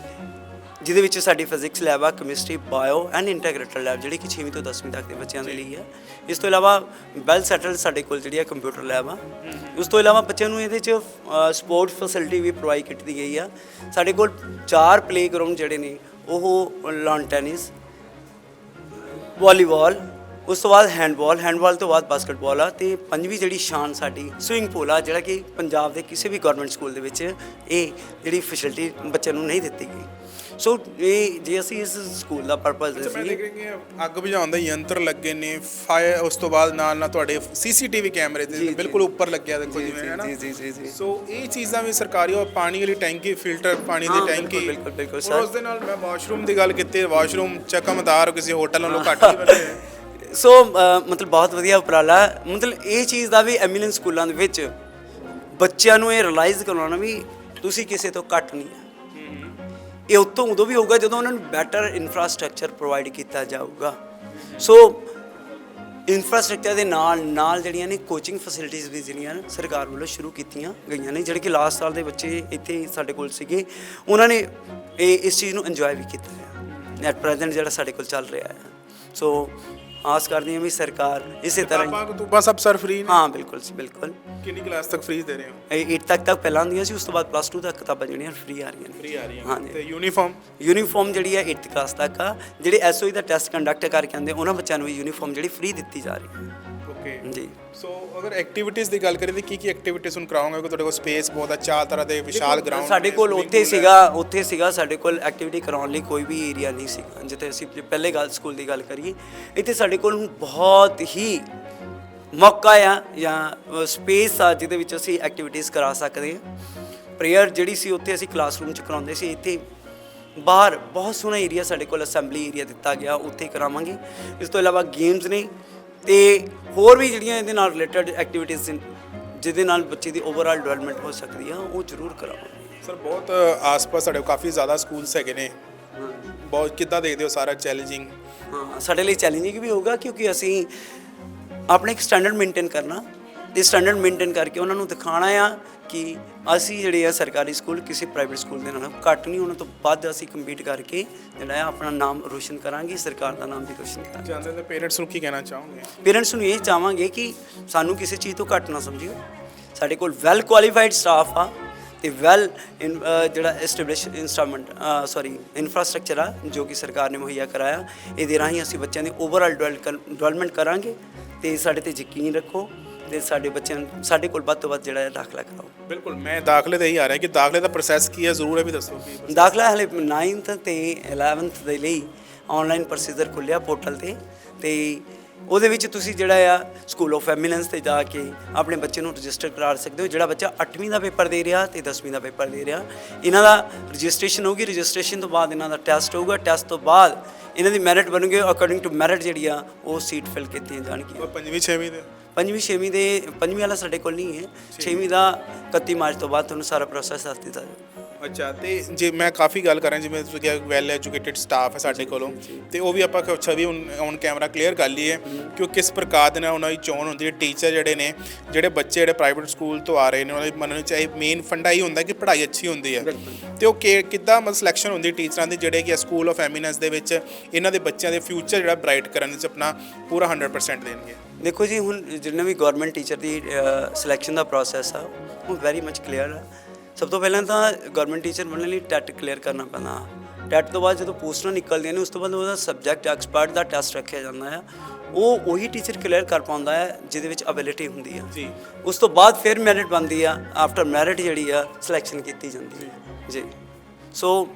ਜਿਹਦੇ ਵਿੱਚ ਸਾਡੀ ਫਿਜ਼ਿਕਸ ਲੈਬ ਆ chemistry bio and integrated lab ਜਿਹੜੀ ਕਿ 6ਵੀਂ ਤੋਂ 10ਵੀਂ ਤੱਕ ਦੇ ਬੱਚਿਆਂ ਦੇ ਲਈ ਹੈ ਇਸ ਤੋਂ ਇਲਾਵਾ ਵੈਲ ਸੈਟਲਡ ਸਾਡੇ ਕੋਲ ਜਿਹੜੀ ਹੈ ਕੰਪਿਊਟਰ ਲੈਬ ਆ। ਉਸ ਤੋਂ ਇਲਾਵਾ ਬੱਚਿਆਂ ਨੂੰ ਇਹਦੇ ਚ ਸਪੋਰਟ ਫੈਸਿਲਿਟੀ ਵੀ ਪ੍ਰੋਵਾਈਡ ਕੀਤੀ ਗਈ ਆ। ਸਾਡੇ ਕੋਲ ਚਾਰ ਪਲੇਗਰਾਉਂਡ ਜਿਹੜੇ ਨੇ ਉਹ ਲਾਨ ਟੈਨਿਸ ਵਾਲੀਬਾਲ ਉਸ ਤੋਂ ਬਾਅਦ ਹੈਂਡਬਾਲ ਹੈਂਡਬਾਲ ਤੋਂ ਬਾਅਦ ਬਾਸਕਟਬਾਲ ਆ ਤੇ ਪੰਜਵੀਂ ਜਿਹੜੀ ਸ਼ਾਨ ਸਾਡੀ ਸਵਿੰਗ ਪੂਲ ਆ ਜਿਹੜਾ ਕਿ ਪੰਜਾਬ ਦੇ ਕਿਸੇ ਵੀ ਗਵਰਨਮੈਂਟ ਸਕੂਲ ਦੇ ਵਿੱਚ ਇਹ ਜਿਹੜੀ ਫੈਸਿਲਿਟੀ ਬੱਚਿਆਂ ਨੂੰ ਨਹੀਂ ਦਿੱਤੀ ਗਈ। ਸੋ ਇਹ ਜੇ ਅਸੀਂ ਇਸ ਸਕੂਲ ਦਾ ਪਰਪਸ ਰਿਹਾ ਕਿ ਅੱਗ ਬੁਝਾਉਣ ਦੇ ਯੰਤਰ ਲੱਗੇ ਨੇ ਫਾਇਰ ਉਸ ਤੋਂ ਬਾਅਦ ਨਾਲ ਨਾਲ ਤੁਹਾਡੇ ਸੀਸੀਟੀਵੀ ਕੈਮਰੇ ਦੇ ਬਿਲਕੁਲ ਉੱਪਰ ਲੱਗਿਆ ਦੇਖੋ ਜਿਵੇਂ ਹੈ ਨਾ ਜੀ, ਜੀ, ਜੀ, ਜੀ। ਸੋ ਇਹ ਚੀਜ਼ਾਂ ਵੀ ਸਰਕਾਰੀ ਉਹ ਪਾਣੀ ਵਾਲੀ ਟੈਂਕੀ ਫਿਲਟਰ ਪਾਣੀ ਦੀ ਹਾਂ, ਟੈਂਕੀ ਬਿਲਕੁਲ, ਬਿਲਕੁਲ, ਸਰ। ਉਸ ਦੇ ਨਾਲ ਮੈਂ ਵਾਸ਼ਰੂਮ ਦੀ ਗੱਲ ਕੀਤੀ ਵਾਸ਼ਰੂਮ ਚਕਮਦਾਰ ਕਿਸੇ ਹੋਟਲ ਨਾਲੋਂ ਘੱਟ ਨਹੀਂ ਬਣੇ ਸੋ ਮਤਲਬ ਬਹੁਤ ਵਧੀਆ ਉਪਰਾਲਾ ਹੈ। ਮਤਲਬ ਇਹ ਚੀਜ਼ ਦਾ ਵੀ ਐਮੀਨੈਂਸ ਸਕੂਲਾਂ ਦੇ ਵਿੱਚ ਬੱਚਿਆਂ ਨੂੰ ਇਹ ਰਿਅਲਾਈਜ਼ ਕਰਵਾਉਣਾ ਵੀ ਤੁਸੀਂ ਕਿਸੇ ਤੋਂ ਘੱਟ ਨਹੀਂ ਹੈ ਇਹ ਉਤੋਂ ਉਦੋਂ ਵੀ ਹੋਊਗਾ ਜਦੋਂ ਉਹਨਾਂ ਨੂੰ ਬੈਟਰ ਇਨਫਰਾਸਟ੍ਰਕਚਰ ਪ੍ਰੋਵਾਈਡ ਕੀਤਾ ਜਾਊਗਾ। ਸੋ ਇਨਫਰਾਸਟ੍ਰਕਚਰ ਦੇ ਨਾਲ ਨਾਲ ਜਿਹੜੀਆਂ ਨੇ ਕੋਚਿੰਗ ਫੈਸਿਲਿਟੀਆਂ ਵੀ ਜਿਹੜੀਆਂ ਸਰਕਾਰ ਵੱਲੋਂ ਸ਼ੁਰੂ ਕੀਤੀਆਂ ਗਈਆਂ ਨੇ, ਜਿਹੜੇ ਕਿ ਲਾਸਟ ਸਾਲ ਦੇ ਬੱਚੇ ਇੱਥੇ ਸਾਡੇ ਕੋਲ ਸੀਗੇ, ਉਹਨਾਂ ਨੇ ਇਹ ਇਸ ਚੀਜ਼ ਨੂੰ ਇੰਜੋਏ ਵੀ ਕੀਤਾ ਹੈ। ਐਟ ਪ੍ਰੈਜ਼ੈਂਟ ਜਿਹੜਾ ਸਾਡੇ ਕੋਲ ਚੱਲ ਰਿਹਾ ਹੈ। ਸੋ ਆਸ ਕਰਦੇ ਹਾਂ ਵੀ ਸਰਕਾਰ ਇਸੇ ਤਰ੍ਹਾਂ ਆਪਾਂ ਕਤੂਬਾ ਸਭ ਸਰ ਫ੍ਰੀ ਨੇ? ਹਾਂ ਬਿਲਕੁਲ ਜੀ ਬਿਲਕੁਲ। ਕਿੰਨੀ ਕਲਾਸ ਤੱਕ ਫ੍ਰੀ ਦੇ ਰਹੇ ਹੋ? ਇਹ 8 ਤੱਕ ਤੱਕ ਪਹਿਲਾਂ ਆਉਂਦੀਆਂ ਸੀ ਉਸ ਤੋਂ ਬਾਅਦ ਪਲੱਸ 2 ਤੱਕ ਕਿਤਾਬਾਂ ਜਿਹੜੀਆਂ ਫ੍ਰੀ ਆ ਰਹੀਆਂ ਨੇ। ਫ੍ਰੀ ਆ ਰਹੀਆਂ। ਹਾਂਜੀ ਤੇ ਯੂਨੀਫਾਰਮ ਯੂਨੀਫਾਰਮ ਜਿਹੜੀ ਹੈ 8th ਕਲਾਸ ਤੱਕ ਆ। ਜਿਹੜੇ ਐਸਓਈ ਦਾ ਟੈਸਟ ਕੰਡਕਟ ਕਰਕੇ ਆਉਂਦੇ ਉਹਨਾਂ ਬੱਚਿਆਂ ਨੂੰ ਵੀ ਯੂਨੀਫਾਰਮ ਜਿਹੜੀ ਫ੍ਰੀ ਦਿੱਤੀ ਜਾ ਰਹੀ ਹੈ। ਓਕੇ ਜੀ। ਸੋ ਅਗਰ ਐਕਟੀਵਿਟੀਜ਼ ਦੀ ਗੱਲ ਕਰੀਏ ਤਾਂ ਕੀ ਕੀ ਐਕਟੀਵਿਟੀਜ਼ ਹੁਣ ਕਰਾਉਂਗੇ ਕਿਉਂਕਿ ਤੁਹਾਡੇ ਕੋਲ ਸਪੇਸ ਬਹੁਤ ਹੈ ਚਾਰ ਤਰ੍ਹਾਂ ਦੇ ਵਿਸ਼ਾਲ ਗਰਾਊਂਡ ਸਾਡੇ ਕੋਲ ਉੱਥੇ ਸੀਗਾ ਉੱਥੇ ਸੀਗਾ ਸਾਡੇ ਕੋਲ ਐਕਟੀਵਿਟੀ ਕਰਾਉਣ ਲਈ ਕੋਈ ਵੀ ਏਰੀਆ ਨਹੀਂ ਸੀਗਾ ਜਿੱਥੇ ਅਸੀਂ ਪਹਿਲੇ ਗੱਲ ਸਕੂਲ ਦੀ ਗੱਲ ਕਰੀਏ ਇੱਥੇ ਸਾਡੇ ਕੋਲ ਹੁਣ ਬਹੁਤ ਹੀ ਮੌਕਾ ਆ ਜਾਂ ਸਪੇਸ ਆ ਜਿਹਦੇ ਵਿੱਚ ਅਸੀਂ ਐਕਟੀਵਿਟੀਜ਼ ਕਰਾ ਸਕਦੇ ਹਾਂ। ਪ੍ਰੇਅਰ ਜਿਹੜੀ ਸੀ ਉੱਥੇ ਅਸੀਂ ਕਲਾਸਰੂਮ ਚ ਕਰਾਉਂਦੇ ਸੀ। ਇੱਥੇ ਬਾਹਰ ਬਹੁਤ ਸੋਹਣਾ ਏਰੀਆ ਸਾਡੇ ਕੋਲ ਅਸੈਂਬਲੀ ਏਰੀਆ ਦਿੱਤਾ ਗਿਆ ਉੱਥੇ ਕਰਾਵਾਂਗੇ। ਇਸ ਤੋਂ ਇਲਾਵਾ ਗੇਮਸ ਨੇ ਤੇ ਹੋਰ ਵੀ ਜਿਹੜੀਆਂ ਇਹਦੇ ਨਾਲ ਰਿਲੇਟਡ ਐਕਟੀਵਿਟੀਜ਼ ਜਿਹਦੇ ਨਾਲ ਬੱਚੇ ਦੀ ਓਵਰਆਲ ਡਿਵੈਲਪਮੈਂਟ ਹੋ ਸਕਦੀ ਆ ਉਹ ਜ਼ਰੂਰ ਕਰਾਵਾਂਗੇ ਸਰ ਬਹੁਤ ਆਸ-ਪਾਸ ਸਾਡੇ ਕਾਫੀ ਜ਼ਿਆਦਾ ਸਕੂਲਸ ਹੈਗੇ ਨੇ। ਬਹੁਤ ਕਿੱਦਾਂ ਦੇਖਦੇ ਹੋ ਸਾਰਾ ਚੈਲੰਜਿੰਗ ਹਾਂ ਸਾਡੇ ਲਈ ਚੈਲੰਜਿੰਗ ਵੀ ਹੋਊਗਾ ਕਿਉਂਕਿ ਅਸੀਂ ਆਪਣਾ ਇੱਕ ਸਟੈਂਡਰਡ ਮੇਨਟੇਨ ਕਰਨਾ ਤੇ ਸਟੈਂਡਰਡ ਮੇਨਟੇਨ ਕਰਕੇ ਉਹਨਾਂ ਨੂੰ ਦਿਖਾਣਾ ਆ ਕਿ ਅਸੀਂ ਜਿਹੜੇ ਆ ਸਰਕਾਰੀ ਸਕੂਲ ਕਿਸੇ ਪ੍ਰਾਈਵੇਟ ਸਕੂਲ ਦੇ ਨਾਲ ਘੱਟ ਨਹੀਂ ਉਹਨਾਂ ਤੋਂ ਵੱਧ ਅਸੀਂ ਕੰਪੀਟ ਕਰਕੇ ਜਿਹੜਾ ਆ ਆਪਣਾ ਨਾਮ ਰੋਸ਼ਨ ਕਰਾਂਗੇ ਸਰਕਾਰ ਦਾ ਨਾਮ ਵੀ ਰੋਸ਼ਨ ਕਰਾਂਗੇ। ਜਾਂਦੇ ਤੇ ਪੇਰੈਂਟਸ ਨੂੰ ਕੀ ਕਹਿਣਾ ਚਾਹੋਗੇ? ਪੇਰੈਂਟਸ ਨੂੰ ਇਹ ਚਾਹਾਂਗੇ ਕਿ ਸਾਨੂੰ ਕਿਸੇ ਚੀਜ਼ ਤੋਂ ਘੱਟ ਨਾ ਸਮਝਿਓ। ਸਾਡੇ ਕੋਲ ਵੈਲ ਕੁਆਲੀਫਾਈਡ ਸਟਾਫ ਆ ਤੇ ਵੈਲ ਜਿਹੜਾ ਐਸਟੈਬਲਿਸ਼ ਇਨਸਟਰੂਮੈਂਟ ਸੌਰੀ ਇਨਫਰਾਸਟ੍ਰਕਚਰ ਆ ਜੋ ਕਿ ਸਰਕਾਰ ਨੇ ਮੁਹੱਈਆ ਕਰਾਇਆ ਇਹਦੇ ਰਾਹੀਂ ਅਸੀਂ ਬੱਚਿਆਂ ਦੀ ਓਵਰਆਲ ਡਿਵੈਲਪਮੈਂਟ ਕਰਾਂਗੇ ਤੇ ਸਾਡੇ ਤੇ ਯਕੀਨ ਰੱਖੋ। ਤੇ ਸਾਡੇ ਬੱਚਿਆਂ ਨੂੰ ਸਾਡੇ ਕੋਲ ਵੱਧ ਤੋਂ ਵੱਧ ਜਿਹੜਾ ਹੈ ਦਾਖਲਾ ਕਰਾਓ। ਬਿਲਕੁਲ ਮੈਂ ਦਾਖਲੇ ਤੇ ਹੀ ਆ ਰਿਹਾ ਕਿ ਦਾਖਲੇ ਦਾ ਪ੍ਰੋਸੈਸ ਕੀ ਹੈ ਜ਼ਰੂਰ ਇਹ ਵੀ ਦੱਸੋ ਕਿ ਦਾਖਲਾ ਹਲੇ 9th ਤੇ 11th ਦੇ ਲਈ ਆਨਲਾਈਨ ਪ੍ਰੋਸੀਜਰ ਖੁੱਲਿਆ ਪੋਰਟਲ ਤੇ ਤੇ ਉਹਦੇ ਵਿੱਚ ਤੁਸੀਂ ਜਿਹੜਾ ਆ ਸਕੂਲ ਆਫ ਐਮੀਨੈਂਸ ਤੇ ਜਾ ਕੇ ਆਪਣੇ ਬੱਚੇ ਨੂੰ ਰਜਿਸਟਰ ਕਰਾ ਸਕਦੇ ਹੋ। ਜਿਹੜਾ ਬੱਚਾ 8ਵੀਂ ਦਾ ਪੇਪਰ ਦੇ ਰਿਹਾ ਤੇ 10ਵੀਂ ਦਾ ਪੇਪਰ ਦੇ ਰਿਹਾ। ਇਹਨਾਂ ਦਾ ਰਜਿਸਟ੍ਰੇਸ਼ਨ ਹੋਊਗੀ ਰਜਿਸਟ੍ਰੇਸ਼ਨ ਤੋਂ ਬਾਅਦ ਇਹਨਾਂ ਦਾ ਟੈਸਟ ਹੋਊਗਾ। ਟੈਸਟ ਤੋਂ ਬਾਅਦ ਇਹਨਾਂ ਦੀ ਮੈਰਿਟ ਬਣੂਗੀ। ਅਕੋਰਡਿੰਗ ਟੂ ਮੈਰਿਟ ਜਿਹੜੀ ਆ ਉਹ ਸੀਟ ਫਿਲ ਕੀਤੀਆਂ ਜਾਣਗੀਆਂ। ਉਹ ਪੰਜਵੀਂ ਛੇਵੀਂ ਦੇ। ਪੰਜਵੀਂ ਛੇਵੀਂ ਦੇ ਪੰਜਵੀਂ ਵਾਲਾ ਸਾਡੇ ਕੋਲ ਨਹੀਂ ਹੈ। ਛੇਵੀਂ ਦਾ 31 ਮਾਰਚ ਤੋਂ ਬਾਅਦ ਤੁਹਾਨੂੰ ਸਾਰਾ ਪ੍ਰੋਸੈਸ ਦੱਸ ਦਿੱਤਾ ਜਾਊਗਾ ਅੱਛਾ ਤੇ ਜੇ ਮੈਂ ਕਾਫੀ ਗੱਲ ਕਰਾਂ ਜਿਵੇਂ ਤੁਸੀਂ ਕਿਹਾ ਵੈਲ ਐਜੂਕੇਟਿਡ ਸਟਾਫ ਹੈ ਸਾਡੇ ਕੋਲੋਂ ਤੇ ਉਹ ਵੀ ਆਪਾਂ ਛਵੀ ਔਨ ਕੈਮਰਾ ਕਲੀਅਰ ਕਰ ਲਈਏ ਕਿ ਉਹ ਕਿਸ ਪ੍ਰਕਾਰ ਦੇ ਨਾਲ ਉਹਨਾਂ ਦੀ ਚੋਣ ਹੁੰਦੀ ਹੈ। ਟੀਚਰ ਜਿਹੜੇ ਨੇ ਜਿਹੜੇ ਬੱਚੇ ਜਿਹੜੇ ਪ੍ਰਾਈਵੇਟ ਸਕੂਲ ਤੋਂ ਆ ਰਹੇ ਨੇ ਉਹਨਾਂ ਦੇ ਮਨ ਵਿੱਚ ਇਹ ਮੇਨ ਫੰਡਾ ਹੀ ਹੁੰਦਾ ਕਿ ਪੜ੍ਹਾਈ ਅੱਛੀ ਹੁੰਦੀ ਹੈ। ਤੇ ਉਹ ਕਿ- ਕਿੱਦਾਂ ਮਤਲਬ ਸਿਲੈਕਸ਼ਨ ਹੁੰਦੀ ਟੀਚਰਾਂ ਦੀ ਜਿਹੜੇ ਕਿ ਸਕੂਲ ਆਫ ਐਮੀਨੈਂਸ ਦੇ ਵਿੱਚ ਇਹਨਾਂ ਦੇ ਬੱਚਿਆਂ ਦੇ ਫਿਊਚਰ ਜਿਹੜਾ ਬ੍ਰਾਈਟ ਕਰਨ ਵਿੱਚ ਆਪਣਾ ਪੂਰਾ 100% ਦੇਣਗੇ। ਦੇਖੋ ਜੀ ਹੁਣ ਜਿੰਨੇ ਵੀ ਗਵਰਨਮੈਂਟ ਟੀਚਰ ਦੀ ਸਿਲੈਕਸ਼ਨ ਦਾ ਪ੍ਰੋਸੈਸ ਆ ਉਹ ਵੈਰੀ ਮੱਚ ਕਲੀਅਰ ਆ। ਸਭ ਤੋਂ ਪਹਿਲਾਂ ਤਾਂ ਗਵਰਨਮੈਂਟ ਟੀਚਰ ਬਣਨ ਲਈ ਟੈਟ ਕਲੀਅਰ ਕਰਨਾ ਪੈਂਦਾ। ਟੈਟ ਤੋਂ ਬਾਅਦ ਜਦੋਂ ਪੋਸਟਾਂ ਨਿਕਲਦੀਆਂ ਨੇ ਉਸ ਤੋਂ ਬਾਅਦ ਉਹਦਾ ਸਬਜੈਕਟ ਐਕਸਪਰਟ ਦਾ ਟੈਸਟ ਰੱਖਿਆ ਜਾਂਦਾ ਆ। ਉਹ ਉਹੀ ਟੀਚਰ ਕਲੀਅਰ ਕਰ ਪਾਉਂਦਾ ਹੈ ਜਿਹਦੇ ਵਿੱਚ ਅਬਿਲਿਟੀ ਹੁੰਦੀ ਆ। ਜੀ। ਉਸ ਤੋਂ ਬਾਅਦ ਫਿਰ ਮੈਰਿਟ ਬਣਦੀ ਆ ਆਫਟਰ ਮੈਰਿਟ ਜਿਹੜੀ ਆ ਸਿਲੈਕਸ਼ਨ ਕੀਤੀ ਜਾਂਦੀ ਹੈ ਜੀ। ਸੋ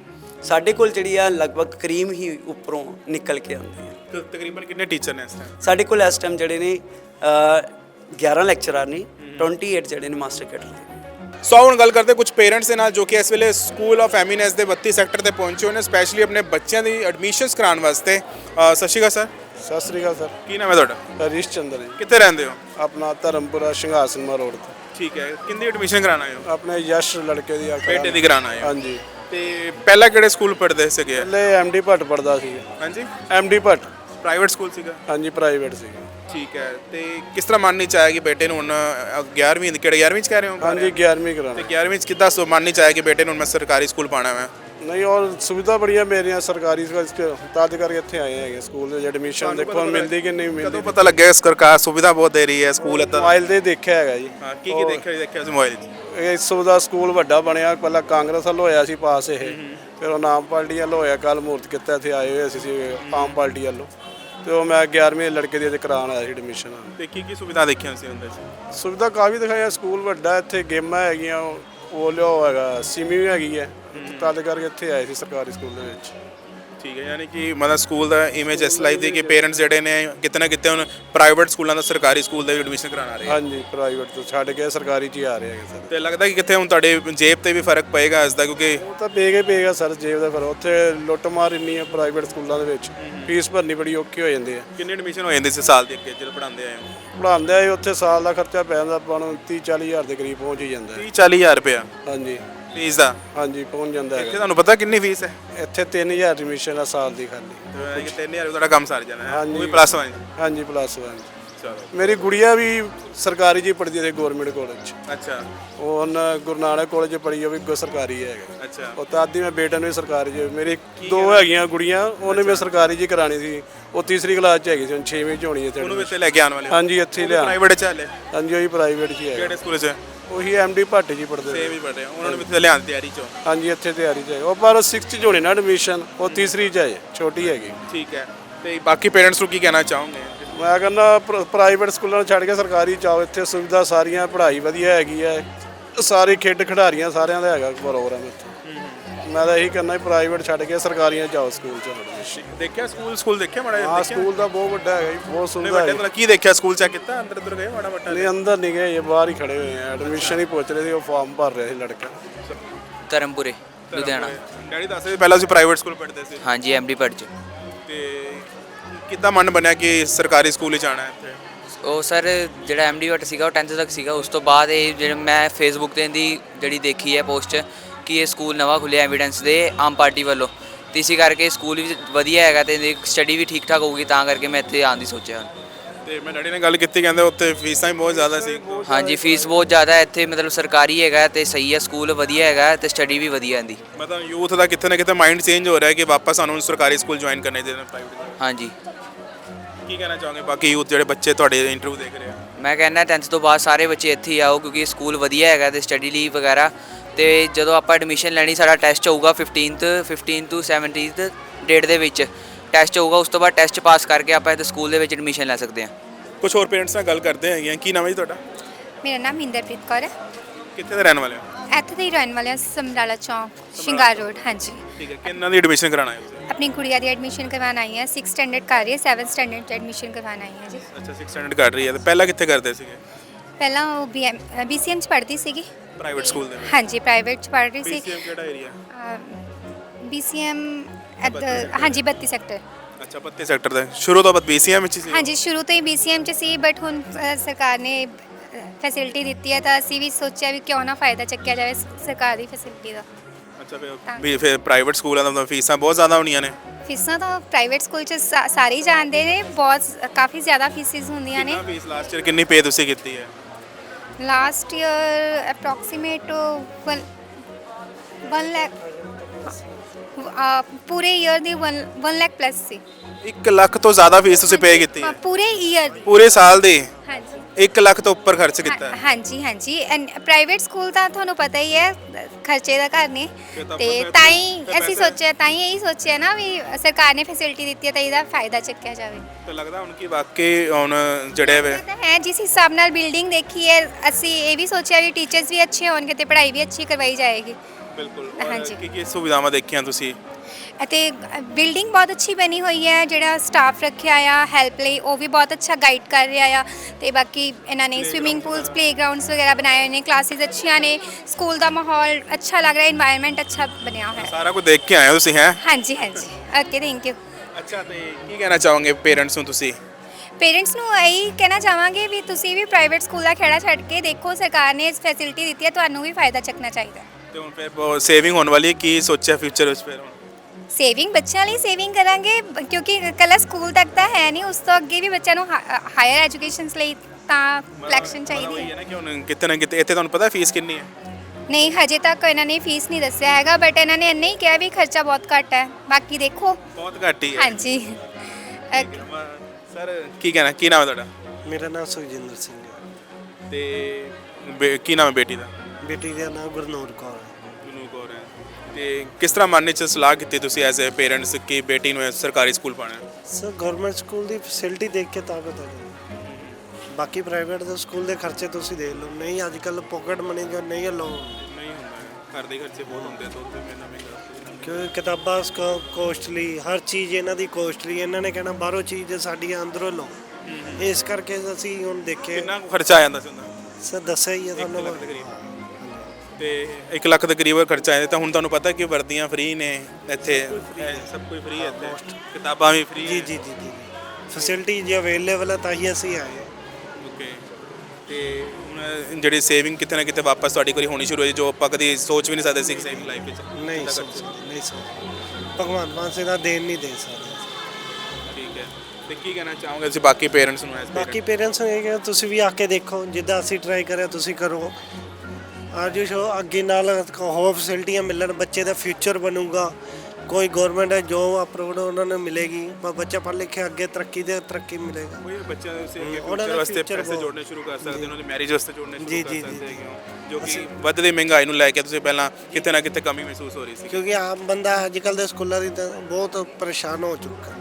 ਸਾਡੇ ਕੋਲ ਜਿਹੜੀ ਆ ਲਗਭਗ ਕਰੀਮ ਹੀ ਉੱਪਰੋਂ ਨਿਕਲ ਕੇ ਆਉਂਦੀ ਹੈ ਤੇ ਤਕਰੀਬਨ ਕਿੰਨੇ ਟੀਚਰ ਨੇ ਇਸ ਟਾਈਮ ਸਾਡੇ ਕੋਲ ਇਸ ਟਾਈਮ ਜਿਹੜੇ ਨੇ ਅ, 11 ਲੈਕਚਰਰ ਨੇ 28 ਜਿਹੜੇ ਨੇ ਮਾਸਟਰ ਕੈਡਰ ਦੇ। ਸੋ ਹੁਣ ਗੱਲ ਕਰਦੇ ਕੁਝ ਪੇਰੈਂਟਸ ਦੇ ਨਾਲ ਜੋ ਕਿ ਇਸ ਵੇਲੇ ਸਕੂਲ ਆਫ ਐਮੀਨੈਂਸ ਦੇ 32 ਸੈਕਟਰ ਤੇ ਪਹੁੰਚੇ ਹੋਏ ਨੇ ਸਪੈਸ਼ਲੀ ਆਪਣੇ ਬੱਚਿਆਂ ਦੀ ਐਡਮਿਸ਼ਨਸ ਕਰਾਉਣ ਵਾਸਤੇ। ਅ, ਸਤਿ ਸ਼੍ਰੀ ਅਕਾਲ ਸਰ ਸਤਿ ਸ੍ਰੀ ਅਕਾਲ ਸਰ ਕੀ ਨਾਮ ਹੈ ਤੁਹਾਡਾ? ਹਰੀਸ਼ ਚੰਦਰ ਜੀ। ਕਿੱਥੇ ਰਹਿੰਦੇ ਹੋ? ਆਪਣਾ ਧਰਮਪੁਰਾ ਸ਼ਿੰਗਾਰ ਸਿੰਘਮਾ ਰੋਡ ਤੇ। ਠੀਕ ਹੈ। ਕਿੰਦੀ ਐਡਮਿਸ਼ਨ ਕਰਾਉਣਾ ਹੈ? ਆਪਣੇ ਯਸ਼ ਲੜਕੇ ਦੀ ਆ ਬੇਟੇ ਦੀ ਕਰਾਉਣਾ ਹੈ? ਹਾਂਜੀ। ਤੇ ਪਹਿਲਾਂ ਕਿਹੜੇ ਸਕੂਲ ਪੜ੍ਹਦੇ ਸੀਗੇ? ਪਹਿਲੇ ਐਮਡੀ ਭੱਟ ਪੜਦਾ ਸੀ। ਹਾਂਜੀ? ਐਮਡੀ ਭੱਟ। ਪ੍ਰਾਈਵੇਟ ਸਕੂਲ ਸੀਗਾ? ਹਾਂਜੀ ਪ੍ਰਾਈਵੇਟ ਸੀ। ਠੀਕ ਹੈ ਤੇ ਕਿਸ ਤਰ੍ਹਾਂ ਮਨ ਨਹੀਂ ਚਾਹਿਆ ਕਿ ਬੇਟੇ ਨੂੰ ਹੁਣ 11ਵੀਂ ਕਿਹੜੇ 11ਵੀਂ ਚ ਕਹਿ ਰਹੇ ਹੋ? ਹਾਂਜੀ 11ਵੀਂ ਤੇ ਕਰਾਣਾ 11ਵੀਂ ਚ ਕਿੱਦਾਂ ਸੋ ਮਨ ਨਹੀਂ ਚਾਹਿਆ ਕਿ ਬੇਟੇ ਨੂੰ ਹੁਣ ਮੈਂ ਸਰਕਾਰੀ ਸਕੂਲ ਪਾਣਾ ਮੈਂ ਨਹੀਂ ਔਰ ਸੁਵਿਧਾ ਬੜੀਆਂ ਮੇਰੀਆਂ ਸਰਕਾਰੀ ਸਕੂਲ ਤਦ ਕਰਕੇ ਇੱਥੇ ਆਏ ਹੈਗੇ ਸਕੂਲ ਦੇ ਐਡਮਿਸ਼ਨ ਦੇਖੋ ਮਿਲਦੀ ਕਿ ਨਹੀਂ ਕਦੋਂ ਮਿਲਦੀ ਪਤਾ ਲੱਗਿਆ ਸਰਕਾਰ ਸੁਵਿਧਾ ਬਹੁਤ ਦੇ ਰਹੀ ਹੈ ਸਕੂਲ ਇੱਦਾਂ ਮੋਬਾਈਲ ਤੇ ਦੇਖਿਆ ਹੈਗਾ ਜੀ। ਹਾਂ ਕੀ ਕੀ ਦੇਖਿਆ ਦੇਖਿਆ ਸੀ ਮੋਬਾਈਲ 'ਚ ਇਹ ਸੁਵਿਧਾ ਸਕੂਲ ਵੱਡਾ ਬਣਿਆ ਪਹਿਲਾਂ ਕਾਂਗਰਸ ਵੱਲੋਂ ਹੋਇਆ ਸੀ ਪਾਸ ਇਹ। ਫਿਰ ਉਹ ਨਾਮ ਪਾਰਟੀ ਵੱਲੋਂ ਹੋਇਆ ਕੱਲ ਮੂਰਤ ਕੀਤਾ ਇੱਥੇ ਆਏ ਹੋਏ ਸੀ ਆਮ ਪਾਰਟੀ ਵੱਲੋਂ। ਤੇ ਉਹ ਮੈਂ 11ਵੀਂ ਲੜਕੇ ਦੀ ਇੱਥੇ ਕਰਾਉਣ ਆਇਆ ਸੀ ਐਡਮਿਸ਼ਨ ਤੇ ਕੀ ਕੀ ਸੁਵਿਧਾ ਦੇਖੀਆਂ ਸੀ 'ਚ ਸੁਵਿਧਾ ਕਾਫੀ ਦਿਖਾਇਆ ਸਕੂਲ ਵੱਡਾ ਇੱਥੇ ਗੇਮਾਂ ਹੈਗੀਆਂ ਉਹ ਲਿਓ ਹੈਗਾ ਸਿਮੀ ਹੈਗੀ ਹੈ। ਤਦ ਕਰਕੇ ਇੱਥੇ ਆਏ ਸੀ ਸਰਕਾਰੀ ਸਕੂਲ ਦੇ ਵਿੱਚ। ਠੀਕ ਹੈ ਯਾਨੀ ਕਿ ਮਤਲਬ ਸਕੂਲ ਦਾ ਇਮੇਜ ਇਸ ਲਾਈਫ ਦੀ ਕਿ ਪੇਰੈਂਟਸ ਜਿਹੜੇ ਨੇ ਕਿਤੇ ਨਾ ਕਿਤੇ ਹੁਣ ਪ੍ਰਾਈਵੇਟ ਸਕੂਲਾਂ ਦਾ ਸਰਕਾਰੀ ਸਕੂਲ ਦੇ ਐਡਮਿਸ਼ਨ ਕਰਾਉਣ ਆ ਰਹੇ ਆ। ਹਾਂਜੀ ਪ੍ਰਾਈਵੇਟ ਤੋਂ ਛੱਡ ਕੇ ਸਰਕਾਰੀ 'ਚ ਹੀ ਆ ਰਹੇ ਹੈਗੇ ਸਰ। ਤੇ ਲੱਗਦਾ ਕਿ ਕਿਤੇ ਹੁਣ ਤੁਹਾਡੇ ਜੇਬ ਤੇ ਵੀ ਫ਼ਰਕ ਪਏਗਾ ਇਸ ਦਾ ਕਿਉਂਕਿ ਉਹ ਤਾਂ ਪੇਗੇ ਪੇਗਾ ਸਰ ਜੇਬ ਦਾ ਫਿਰ ਉੱਥੇ ਲੁੱਟ ਮਾਰ ਇੰਨੀ ਹੈ ਪ੍ਰਾਈਵੇਟ ਸਕੂਲਾਂ ਦੇ ਵਿੱਚ। ਫੀਸ ਭਰਨੀ ਬੜੀ ਔਖੀ ਹੋ ਜਾਂਦੀ ਹੈ ਕਿੰਨੀ ਐਡਮਿਸ਼ਨ ਹੋ ਜਾਂਦੀ ਸੀ ਸਾਲ ਦੀ ਅੱਗੇ ਜਦੋਂ ਪੜਾਉਂਦੇ ਆਏ ਹੋ? ਪੜਾਉਂਦੇ ਆ ਉੱਥੇ ਸਾਲ ਦਾ ਖਰਚਾ ਪੈ ਜਾਂਦਾ ਆਪਾਂ ਨੂੰ 30 40 ਹਜ਼ਾਰ ਦੇ ਕਰੀਬ ਪਹੁੰਚ ਹੀ ਜਾਂਦਾ। ਹੈ 30 40000 ਰੁਪਇਆ। ਹਾਂਜੀ। ਫੀਸ ਦਾ? ਹਾਂਜੀ ਪਹੁੰਚ ਜਾਂਦਾ ਇੱਥੇ ਹੈਗਾ। ਤੁਹਾਨੂੰ ਪਤਾ ਕਿੰਨੀ ਫੀਸ ਹੈ? ਇੱਥੇ 3000 ਐਡਮਿਸ਼ਨ ਆ ਸਾਲ ਦੀ ਖਾਲੀ। ਕਿ 3000 ਤੁਹਾਡਾ ਕੰਮ ਸਰ ਜਾਣਾ ਹੈ? ਹਾਂਜੀ। ਵੀ ਪਲੱਸ 1 ਹਾਂਜੀ ਪਲੱਸ 1 ਚਲੋ। ਮੇਰੀ ਗੁੜੀਆ ਵੀ ਸਰਕਾਰੀ ਜੀ ਪੜ੍ਹਦੀ ਹੈ ਗਵਰਨਮੈਂਟ ਕਾਲਜ ਅੱਛਾ। ਉਹ ਹੁਣ ਗੁਰੂ ਨਾਨਕ ਕਾਲਜ ਪੜ੍ਹੀ ਉਹ ਵੀ ਗ- ਸਰਕਾਰੀ ਹੈਗਾ। ਅੱਛਾ। ਉਹ ਤਾਂ ਆਦੀ ਮੈਂ ਬੇਟੇ ਨੂੰ ਵੀ ਸਰਕਾਰੀ ਜੀ ਮੇਰੀ ਦੋ ਹੈਗੀਆਂ ਗੁੜੀਆਂ ਉਹਨੇ ਮੈਂ ਸਰਕਾਰੀ ਜੀ ਕਰਾਣੀ ਸੀ। ਉਹ ਤੀਸਰੀ ਕਲਾਸ ਚ ਹੈਗੀ ਸੀ ਹੁਣ 6ਵੀਂ ਚ ਹੋਣੀ ਹੈ ਉਹਨੂੰ ਵੀ ਤੇ ਇੱਥੇ ਲੈ ਕੇ ਆਉਣ ਵਾਲੇ ਹਾਂਜੀ ਇੱਥੇ ਹੀ ਲਿਆ। ਪ੍ਰਾਈਵੇਟ ਚ ਹਲੇ? ਹਾਂਜੀ ਉਹੀ ਪ੍ਰਾਈਵੇਟ ਚ ਹੀ ਹੈਗਾ ਕਿਹੜੇ ਸਕੂਲ ਚ? ਉਹੀ ਐਮਡੀ ਭੱਟ ਜੀ ਪੜਦੇ ਸੇਮ ਹੀ ਪੜ ਰਹੇ ਆ, ਉਹਨਾਂ ਨੂੰ ਵੀ ਇੱਥੇ ਲਿਆਉਣ ਦੀ ਤਿਆਰੀ ਚ। ਹਾਂਜੀ ਇੱਥੇ ਤਿਆਰੀ ਚ ਹੈ। ਉਹ ਪਰ 6th ਚ ਹੋਣੀ ਨਾ ਐਡਮਿਸ਼ਨ ਉਹ ਤੀਸਰੀ ਚ ਹੈ ਛੋਟੀ ਹੈਗੀ। ਠੀਕ ਹੈ। ਤੇ ਬਾਕੀ ਪੇਰੈਂਟਸ ਨੂੰ ਕੀ ਕਹਿਣਾ ਚਾਹੋਗੇ? ਮੈਂ ਕਹਿੰਦਾ ਪ੍ਰਾਈਵੇਟ ਸਕੂਲਾਂ ਨੂੰ ਛੱਡ ਕੇ ਸਰਕਾਰੀ ਚ ਆਓ ਇੱਥੇ ਸੁਵਿਧਾ ਸਾਰੀਆਂ ਪੜ੍ਹਾਈ ਵਧੀਆ ਹੈਗੀ ਹੈ। ਸਾਰੇ ਖੇਡ ਖਿਡਾਰੀਆਂ ਸਾਰਿਆਂ ਦਾ ਹੈਗਾ ਪ੍ਰੋਗਰਾਮ ਇੱਥੇ। ਮੈਂ ਤਾਂ ਇਹੀ ਕਹਿੰਦਾ ਪ੍ਰਾਈਵੇਟ ਛੱਡ ਕੇ ਸਰਕਾਰੀਆਂ ਆਓ ਸਕੂਲ ਚ। ਐਡਮਿਸ਼ਨ ਦੇਖਿਆ ਸਕੂਲ ਸਕੂਲ ਦੇਖਿਆ ਮਾੜਾ ਜਿਹਾ? ਹਾਂ ਦੇਖਿਆ? ਸਕੂਲ ਦਾ ਬਹੁਤ ਵੱਡਾ ਹੈਗਾ ਜੀ ਬਹੁਤ ਵੱਡੇ ਹੈ ਕੀ ਦੇਖਿਆ ਸਕੂਲ ਚੈੱਕ ਕੀਤਾ ਅੰਦਰ ਅੰਦਰ ਗਏ ਮਾੜਾ ਮੋਟਾ? ਨਹੀਂ ਅੰਦਰ ਨਹੀਂ ਗਏ ਇਹ ਬਾਹਰ ਹੀ ਖੜੇ ਹੋਏ ਆ। ਐਡਮਿਸ਼ਨ ਹੀ ਪੁੱਛ ਰਹੇ ਸੀ ਉਹ ਫਾਰਮ ਭਰ ਰਿਹਾ ਸੀ ਲੜਕਾ। ਧਰਮਪੁਰੇ ਲੁਧਿਆਣਾ। ਡੈਡੀ ਦੱਸਦੇ ਸੀ ਪਹਿਲਾਂ ਅਸੀਂ ਪ੍ਰਾਈਵੇਟ ਸਕੂਲ ਪੜ੍ਹਦੇ ਸੀ? ਹਾਂਜੀ ਐਮਡੀ ਪੜ ਚ। ਤੇ ਕਿੱਦਾਂ ਮਨ ਬਣਿਆ ਕਿ ਸਰਕਾਰੀ ਸਕੂਲ ਵਿੱਚ ਆਣਾ ਹੈ ਇੱਥੇ? ਉਹ ਸਰ ਜਿਹੜਾ ਐਮਡੀ ਵਟ ਸੀਗਾ ਉਹ 10th ਤੱਕ ਸੀਗਾ। ਉਸ ਤੋਂ ਬਾਅਦ ਇਹ ਜਿਹੜਾ ਮੈਂ ਫੇਸਬੁੱਕ ਤੇ ਦੀ ਜਿਹੜੀ ਦੇਖੀ ਹੈ ਪੋਸਟ ਕਿ ਇਹ ਸਕੂਲ ਨਵਾਂ ਖੁੱਲਿਆ ਐਵੀਡੈਂਸ ਦੇ ਆਮ ਪਾਰਟੀ ਵੱਲੋਂ। ਤੇ ਇਸੇ ਕਰਕੇ ਸਕੂਲ ਵੀ ਵਧੀਆ ਹੈਗਾ ਤੇ ਸਟੱਡੀ ਵੀ ਠੀਕ ਠਾਕ ਹੋਊਗੀ ਤਾਂ ਕਰਕੇ ਮੈਂ ਇੱਥੇ ਆਉਣ ਦੀ ਸੋਚਿਆ ਤੇ ਮੈਂ ਡੈਡੀ ਨਾਲ ਗੱਲ ਕੀਤੀ ਕਹਿੰਦੇ ਉੱਥੇ ਫੀਸਾਂ ਹੀ ਬਹੁਤ ਜ਼ਿਆਦਾ ਸੀ। ਹਾਂਜੀ ਫੀਸ ਬਹੁਤ ਜ਼ਿਆਦਾ ਹੈ ਇੱਥੇ ਮਤਲਬ ਸਰਕਾਰੀ ਹੈਗਾ ਤੇ ਸਹੀ ਹੈ ਸਕੂਲ ਵਧੀਆ ਹੈਗਾ ਤੇ ਸਟੱਡੀ ਵੀ ਵਧੀਆ ਇਹਦੀ। ਮਤਲਬ ਯੂਥ ਦਾ ਕਿਤੇ ਨਾ ਕਿਤੇ ਮਾਈਂਡ ਚੇਂਜ ਹੋ ਰਿਹਾ ਹੈ ਕਿ ਵਾਪਸ ਸਾਨੂੰ ਸਰਕਾਰੀ ਸਕੂਲ ਜੁਆਇਨ ਕਰਨੇ ਚਾਹੀਦੇ ਨੇ ਪ੍ਰਾਈਵੇਟ ਹਾਂਜੀ। ਕੀ ਕਹਿਣਾ ਚਾਹੋਗੇ? ਬਾਕੀ ਯੂਥ ਜਿਹੜੇ ਬੱਚੇ ਤੁਹਾਡੇ ਇੰਟਰਵਿਊ ਦੇਖ ਰਹੇ ਆ। ਮੈਂ ਕਹਿੰਦਾ 10th ਤੋਂ ਬਾਅਦ ਸਾਰੇ ਬੱਚੇ ਇੱਥੇ ਆਓ ਕਿਉਂਕਿ ਸਕੂਲ ਵਧੀਆ ਹੈਗਾ ਤੇ ਸਟੱਡੀ ਲੀਵ ਵਗੈਰਾ ਤੇ ਜਦੋਂ ਆਪਾਂ ਐਡਮਿਸ਼ਨ ਲੈਣੀ ਸਾਡਾ ਟੈਸਟ ਹੋਊਗਾ 15th 15 ਤੋਂ 17th ਡੇਟ ਦੇ ਵਿੱਚ। ਟੈਸਟ ਹੋਊਗਾ ਉਸ ਤੋਂ ਬਾਅਦ ਟੈਸਟ ਪਾਸ ਕਰਕੇ ਆਪਾਂ ਇੱਥੇ ਸਕੂਲ ਦੇ ਵਿੱਚ ਐਡਮਿਸ਼ਨ ਲੈ ਸਕਦੇ ਹਾਂ। ਕੁਝ ਹੋਰ ਪੇਰੈਂਟਸ ਨਾਲ ਗੱਲ ਕਰਦੇ ਹੈਗੇ ਆ। ਕੀ ਨਾਮ ਹੈ ਜੀ ਤੁਹਾਡਾ? ਮੇਰਾ ਨਾਮ ਇੰਦਰਪ੍ਰੀਤ ਕੌਰ ਹੈ। ਕਿੱਥੇ ਦੇ ਰਹਿਣ ਵਾਲੇ ਹੋ? ਇੱਥੇ ਦੇ ਹੀ ਰਹਿਣ ਵਾਲੇ ਹਾਂ ਸਮਰਾਲਾ ਚੌਂਕ ਸ਼ਿੰਗਾਰ ਰੋਡ ਹਾਂਜੀ। ਠੀਕ ਹੈ ਕਿੰਨਾਂ ਦੀ ਐਡਮਿਸ਼ਨ ਕਰਾਣਾ ਹੈ ਤੁਸੀਂ? ਆਪਣੀ ਗੁੜੀਆ ਦੀ ਐਡਮਿਸ਼ਨ ਕਰਵਾਉਣ ਆਈ ਹਾਂ 6 ਸਟੈਂਡਰਡ ਕਰ ਰਹੀ ਹੈ 7 ਸਟੈਂਡਰਡ ਐਡਮਿਸ਼ਨ ਕਰਵਾਉਣ ਆਈ ਹਾਂ ਜੀ। ਅੱਛਾ 6 ਸਟੈਂਡਰਡ ਕਰ ਰਹੀ ਹੈ ਤੇ ਪਹਿਲਾਂ ਕਿੱਥੇ ਕਰਦੇ ਸੀਗੇ? ਪਹਿਲਾਂ ਉਹ ਬੀਐਮ ਬੀਸੀਐਮ ਚ ਪੜ੍ਹਦੀ ਸੀਗੀ। ਪ੍ਰਾਈਵੇਟ ਸਕੂਲ ਦੇ ਵਿੱਚ? ਹਾਂਜੀ ਪ੍ਰਾਈਵੇਟ ਚ ਪੜ੍ਹ ਰਹੀ ਸੀ। ਪੀਸੀਐਮ ਕਿਹੜਾ ਏਰੀਆ ਬੀਸੀਐਮ ਐਟ ਹਾਂਜੀ 32 ਸੈਕਟਰ ਅੱਛਾ 32 ਸੈਕਟਰ ਦਾ। ਸ਼ੁਰੂ ਤੋਂ ਬਾਅਦ ਪੀਸੀਐਮ ਵਿੱਚ ਸੀ? ਹਾਂਜੀ ਸ਼ੁਰੂ ਤੋਂ ਹੀ ਬੀਸੀਐਮ ਚ ਸੀ ਬਟ ਹੁਣ ਅ, ਸਰਕਾਰ ਨੇ ਫੈਸਿਲਿਟੀ ਦਿੱਤੀ ਹੈ ਤਾਂ ਅਸੀਂ ਵੀ ਸੋਚਿਆ ਵੀ ਕਿਉਂ ਨਾ ਫਾਇਦਾ ਚੱਕਿਆ ਜਾਵੇ ਸ- ਸਰਕਾਰੀ ਫੈਸਿਲਿਟੀ ਦਾ। ਅੱਛਾ ਫਿਰ ਵੀ ਫਿਰ ਪ੍ਰਾਈਵੇਟ ਸਕੂਲਾਂ ਦਾ ਮਤਲਬ ਫੀਸਾਂ ਬਹੁਤ ਜ਼ਿਆਦਾ ਹੋਣੀਆਂ ਨੇ। ਫੀਸਾਂ ਤਾਂ ਪ੍ਰਾਈਵੇਟ ਸਕੂਲ ਚ ਸਾ- ਸਾਰੇ ਹੀ ਜਾਣਦੇ ਨੇ ਬਹੁਤ ਕਾਫੀ ਜ਼ਿਆਦਾ ਫੀਸਿਸ ਹੁੰਦੀਆਂ ਨੇ। ਕਿੰਨਾ ਫੀਸ ਲਾਸਟ ਈਅਰ ਕਿੰਨੀ ਪੇ ਤੁਸੀਂ ਕੀਤੀ ਹੈ? ਲਾਸਟ ਈਅਰ ਅਪਰੋਕਸੀਮੇਟ 1 1 ਲੱਖ ਅ, ਪੂਰੇ ਈਅਰ ਦੀ 1 ਲੱਖ ਪਲੱਸ ਸੀ। 1 ਲੱਖ ਤੋਂ ਜ਼ਿਆਦਾ ਫੀਸ ਤੁਸੀਂ ਪੇ ਕੀਤੀ ਹਾਂ, ਹੈ ਪੂਰੇ ਈਅਰ ਦੀ। ਪੂਰੇ ਸਾਲ ਦੀ? 1 ਲੱਖ ਤੋਂ ਉੱਪਰ ਖਰਚ ਕੀਤਾ ਹਾਂ- ਹਾਂਜੀ ਹਾਂਜੀ। ਪ੍ਰਾਈਵੇਟ ਸਕੂਲ ਤਾਂ ਤੁਹਾਨੂੰ ਪਤਾ ਹੀ ਹੈ ਖਰਚੇ ਦਾ ਘਰ ਨੇ। ਤਾਂ ਤੇ ਹੀ ਅਸੀਂ ਸੋਚਿਆ ਤਾਂ ਹੀ ਇਹੀ ਸੋਚਿਆ ਨਾ ਵੀ ਸਰਕਾਰ ਨੇ ਫੈਸਿਲਿਟੀ ਦਿੱਤੀ ਹੈ ਤਾਂ ਇਹਦਾ ਫਾਇਦਾ ਚੱਕਿਆ ਜਾਵੇ। ਤਾਂ ਲੱਗਦਾ ਹੁਣ ਕਿ ਵਾਕਈ ਹੁਣ ਜਿਹੜੇ ਵੇ। ਤਾਂ ਹੈ ਜਿਸ ਹਿਸਾਬ ਨਾਲ ਬਿਲਡਿੰਗ ਦੇਖੀ ਹੈ ਅਸੀਂ ਇਹ ਵੀ ਸੋਚਿਆ ਵੀ ਟੀਚਰਸ ਵੀ ਅੱਛੇ ਹੋਣਗੇ ਤੇ ਪੜ੍ਹਾਈ ਵੀ ਅੱਛੀ ਕਰਵਾਈ ਜਾਏਗੀ। ਬਿਲਕੁਲ। ਹਾਂਜੀ। ਕੀ ਕੀ ਸੁਵਿਧਾਵਾਂ ਦੇਖੀਆਂ ਤੁਸੀਂ? ਅਤੇ ਬਿਲਡਿੰਗ ਬਹੁਤ ਅੱਛੀ ਬਣੀ ਹੋਈ ਹੈ ਜਿਹੜਾ ਸਟਾਫ ਰੱਖਿਆ ਆ ਹੈਲਪ ਲਈ ਉਹ ਵੀ ਬਹੁਤ ਅੱਛਾ ਗਾਈਡ ਕਰ ਰਿਹਾ ਆ ਤੇ ਬਾਕੀ ਇਹਨਾਂ ਨੇ ਸਵਿਮਿੰਗ ਪੂਲਸ ਪਲੇਗਰਾਉਂਡਸ ਵਗੈਰਾ ਬਣਾਏ ਹੋਏ ਨੇ ਕਲਾਸਿਸ ਅੱਛੀਆਂ ਨੇ ਸਕੂਲ ਦਾ ਮਾਹੌਲ ਅੱਛਾ ਲੱਗ ਰਿਹਾ এনवायरमेंट ਅੱਛਾ ਬਣਿਆ ਹੋਇਆ ਸਾਰਾ ਕੁਝ ਦੇਖ ਕੇ ਆਏ ਹੋ ਤੁਸੀਂ ਹੈ? ਹਾਂਜੀ ਹਾਂਜੀ। ਓਕੇ ਥੈਂਕ ਯੂ ਅੱਛਾ ਤੇ ਕੀ ਕਹਿਣਾ ਚਾਹੋਗੇ ਪੇਰੈਂਟਸ ਨੂੰ ਤੁਸੀਂ? ਪੇਰੈਂਟਸ ਨੂੰ ਇਹੀ ਕਹਿਣਾ ਚਾਹਾਂਗੇ ਵੀ ਤੁਸੀਂ ਵੀ ਪ੍ਰਾਈਵੇਟ ਸਕੂਲ ਦਾ ਖੇੜਾ ਛੱਡ ਕੇ ਦੇਖੋ ਸਰਕਾਰ ਨੇ ਇਸ ਫੈਸਿਲਿਟੀ ਦਿੱਤੀ ਹੈ ਤੁਹਾਨੂੰ ਵੀ ਫਾਇਦਾ ਚੱਕਣਾ ਚਾਹੀਦਾ ਤੇ ਹੁਣ ਫਿਰ ਸੇਵਿੰਗ ਹੋਣ ਵਾਲੀ ਕੀ ਸੋਚਿਆ ਫਿਊਚਰ ਵਿੱਚ ਫਿਰ ਹੁਣ? ਸੇਵਿੰਗ ਬੱਚਿਆਂ ਲਈ ਸੇਵਿੰਗ ਕਰਾਂਗੇ ਕਿਉਂਕਿ ਕੱਲਾ ਸਕੂਲ ਤੱਕ ਤਾਂ ਹੈ ਨਹੀਂ ਉਸ ਤੋਂ ਅੱਗੇ ਵੀ ਬੱਚਿਆਂ ਨੂੰ ਹਾਇਰ ਐਜੂਕੇਸ਼ਨਸ ਲਈ ਤਾਂ ਕਲੈਕਸ਼ਨ ਚਾਹੀਦੀ ਹੈ ਨਾ ਕਿ ਹੁਣ ਕਿਤੇ ਨਾ ਕਿਤੇ ਇੱਥੇ ਤੁਹਾਨੂੰ ਪਤਾ ਫੀਸ ਕਿੰਨੀ ਹੈ? ਨਹੀਂ ਹਜੇ ਤੱਕ ਇਹਨਾਂ ਨੇ ਫੀਸ ਨਹੀਂ ਦੱਸਿਆ ਹੈਗਾ ਬਟ ਇਹਨਾਂ ਨੇ ਇੰਨਾ ਹੀ ਕਿਹਾ ਵੀ ਖਰਚਾ ਬਹੁਤ ਘੱਟ ਹੈ। ਬਾਕੀ ਦੇਖੋ। ਬਹੁਤ ਘੱਟ ਹੀ ਹੈ। ਹਾਂਜੀ। ਸਰ ਕੀ ਕਹਿਣਾ ਕੀ ਨਾਮ ਹੈ ਤੁਹਾਡਾ? ਮੇਰਾ ਨਾਮ ਸੁਖਜਿੰਦਰ ਸਿੰਘ ਹੈ। ਤੇ ਬੇ- ਕੀ ਨਾਮ ਹੈ ਬੇਟੀ ਦਾ? ਬੇਟੀ ਦਾ ਨਾਮ ਗੁਰਨੂਰ ਕੌਰ ਹੈ। ਤੇ ਕਿਸ ਤਰ੍ਹਾਂ ਮਨ ਵਿੱਚ ਸਲਾਹ ਕੀਤੀ ਤੁਸੀਂ ਐਜ਼ ਅ ਪੇਰੈਂਟਸ ਕਿ ਬੇਟੀ ਨੂੰ ਸਰਕਾਰੀ ਸਕੂਲ ਪਾਣਾ ਸਰ ਗਵਰਨਮੈਂਟ ਸਕੂਲ ਦੀ ਫੈਸਿਲਿਟੀ ਦੇਖ ਕੇ ਤਾਂ ਪਤਾ ਲੱਗਦਾ। ਬਾਕੀ ਪ੍ਰਾਈਵੇਟ ਦੇ ਸਕੂਲ ਦੇ ਖਰਚੇ ਤੁਸੀਂ ਦੇਖ ਲਓ। ਨਹੀਂ ਅੱਜ ਕੱਲ ਪਾਕਟ ਮਨੀ ਜੋ ਨਹੀਂ ਅਲਾਉ ਨਹੀਂ ਹੁੰਦਾ। ਘਰ ਦੇ ਖਰਚੇ ਬਹੁਤ ਹੁੰਦੇ ਆ ਦੁੱਧ ਤੇ ਮਹੀਨਾ ਮਹਿੰਗਾ ਕਿਉਂਕਿ ਕਿਤਾਬਾਂ ਕੋਸਟਲੀ ਹਰ ਚੀਜ਼ ਇਹਨਾਂ ਦੀ ਕੋਸਟਲੀ ਇਹਨਾਂ ਨੇ ਕਹਿਣਾ ਬਾਹਰੋਂ ਚੀਜ਼ ਸਾਡੀਆਂ ਅੰਦਰੋਂ ਲਓ। ਇਸ ਕਰਕੇ ਅਸੀਂ ਹੁਣ ਦੇਖੇ। ਕਿੰਨਾ ਖਰਚਾ ਆ ਜਾਂਦਾ ਸੀ ਹੁੰਦਾ ਸਰ ਦੱਸਿਆ ਹੀ ਹੈ ਤੁਹਾਨੂੰ। ਤੇ 1 ਲੱਖ ਦੇ ਕਰੀਬ ਖਰਚਾ ਆਇਆ ਤਾਂ ਹੁਣ ਤੁਹਾਨੂੰ ਪਤਾ ਕਿ ਵਰਦੀਆਂ ਫ੍ਰੀ ਨੇ ਇੱਥੇ। ਸਭ ਕੁਝ ਫ੍ਰੀ ਹੈ। ਇੱਥੇ। ਕਿਤਾਬਾਂ ਵੀ ਫ੍ਰੀ ਜੀ ਜੀ ਜੀ ਜੀ ਫੈਸਿਲਿਟੀ ਜੇ ਅਵੇਲੇਬਲ ਹੈ ਤਾਂ ਹੀ ਅਸੀਂ ਆਏ। ਓਕੇ ਤੇ ਹੁਣ ਜਿਹੜੀ ਸੇਵਿੰਗ ਕਿਤੇ ਨਾ ਕਿਤੇ ਵਾਪਸ ਤੁਹਾਡੀ ਕੋਲ ਹੋਣੀ ਸ਼ੁਰੂ ਹੋਈ ਜੋ ਆਪਾਂ ਕਦੀ ਸੋਚ ਵੀ ਨਹੀਂ ਸਕਦੇ ਸੀ ਸੇਵਿੰਗ ਲਾਈਫ ਵਿੱਚ ਨਹੀਂ ਸੋਚ ਸਕਦੇ। ਨਹੀਂ ਸੋਚ ਭਗਵਾਨ ਮਾਨਸੇ ਦਾ ਦੇਣ ਨਹੀਂ ਦੇ ਸਕਦੇ। ਠੀਕ ਹੈ। ਤੇ ਕੀ ਕਹਿਣਾ ਚਾਹੋਗੇ ਤੁਸੀਂ ਬਾਕੀ ਪੇਰੈਂਟਸ ਨੂੰ ਐਸ ਬਾਕੀ ਪੇਰੈਂਟਸ ਨੂੰ ਇਹ ਕਿ ਤੁਸੀਂ ਵੀ ਆ ਕੇ ਦੇਖੋ ਜਿੱਦਾਂ ਅਸੀਂ ਟਰਾਈ ਕਰਿਆ ਤੁਸੀਂ ਕਰੋ। ਆਜੋ ਸ਼ੋ ਅੱਗੇ ਨਾਲ ਹੋਰ ਫੈਸਿਲਿਟੀਆਂ ਮਿਲਣ ਬੱਚੇ ਦਾ ਫਿਊਚਰ ਬਣੂਗਾ। ਕੋਈ ਗਵਰਨਮੈਂਟ ਹੈ ਜੋ ਅਪਰੂਵਡ ਉਹਨਾਂ ਨੂੰ ਮਿਲੇਗੀ। ਬੱਚਾ ਪੜ੍ਹ ਲਿਖ ਕੇ ਅੱਗੇ ਤਰੱਕੀ ਦੇ ਤਰੱਕੀ ਮਿਲੇਗਾ। ਕੋਈ ਬੱਚਿਆਂ ਦੇ ਸੇ ਅੱਗੇ ਉਹਨਾਂ ਫਿਊਚਰ ਦਾ ਵਾਸਤੇ future ਪੈਸੇ ਬਹੁਤ- ਜੋੜਨੇ ਸ਼ੁਰੂ ਕਰ ਸਕਦੇ ਉਹਨਾਂ ਦੀ ਮੈਰਿਜ ਵਾਸਤੇ ਜੋੜਨੇ ਜੀ, ਸ਼ੁਰੂ ਜੀ, ਕਰ ਜੀ, ਸਕਦੇ ਜੀ। ਹੈਗੇ ਹੋ ਜੋ। ਕਿ ਵੱਧਦੀ ਮਹਿੰਗਾਈ ਨੂੰ ਲੈ ਕੇ ਤੁਸੀਂ ਪਹਿਲਾਂ ਕਿਤੇ ਨਾ ਕਿਤੇ ਕਮੀ ਮਹਿਸੂਸ ਹੋ ਰਹੀ ਸੀ। ਕਿਉਂਕਿ ਆਮ ਬੰਦਾ ਅੱਜ ਕੱਲ ਦੇ ਸਕੂਲਾਂ ਦੀ ਤਾਂ ਬਹੁਤ ਪਰੇਸ਼ਾਨ ਹੋ ਚੁੱਕਾ।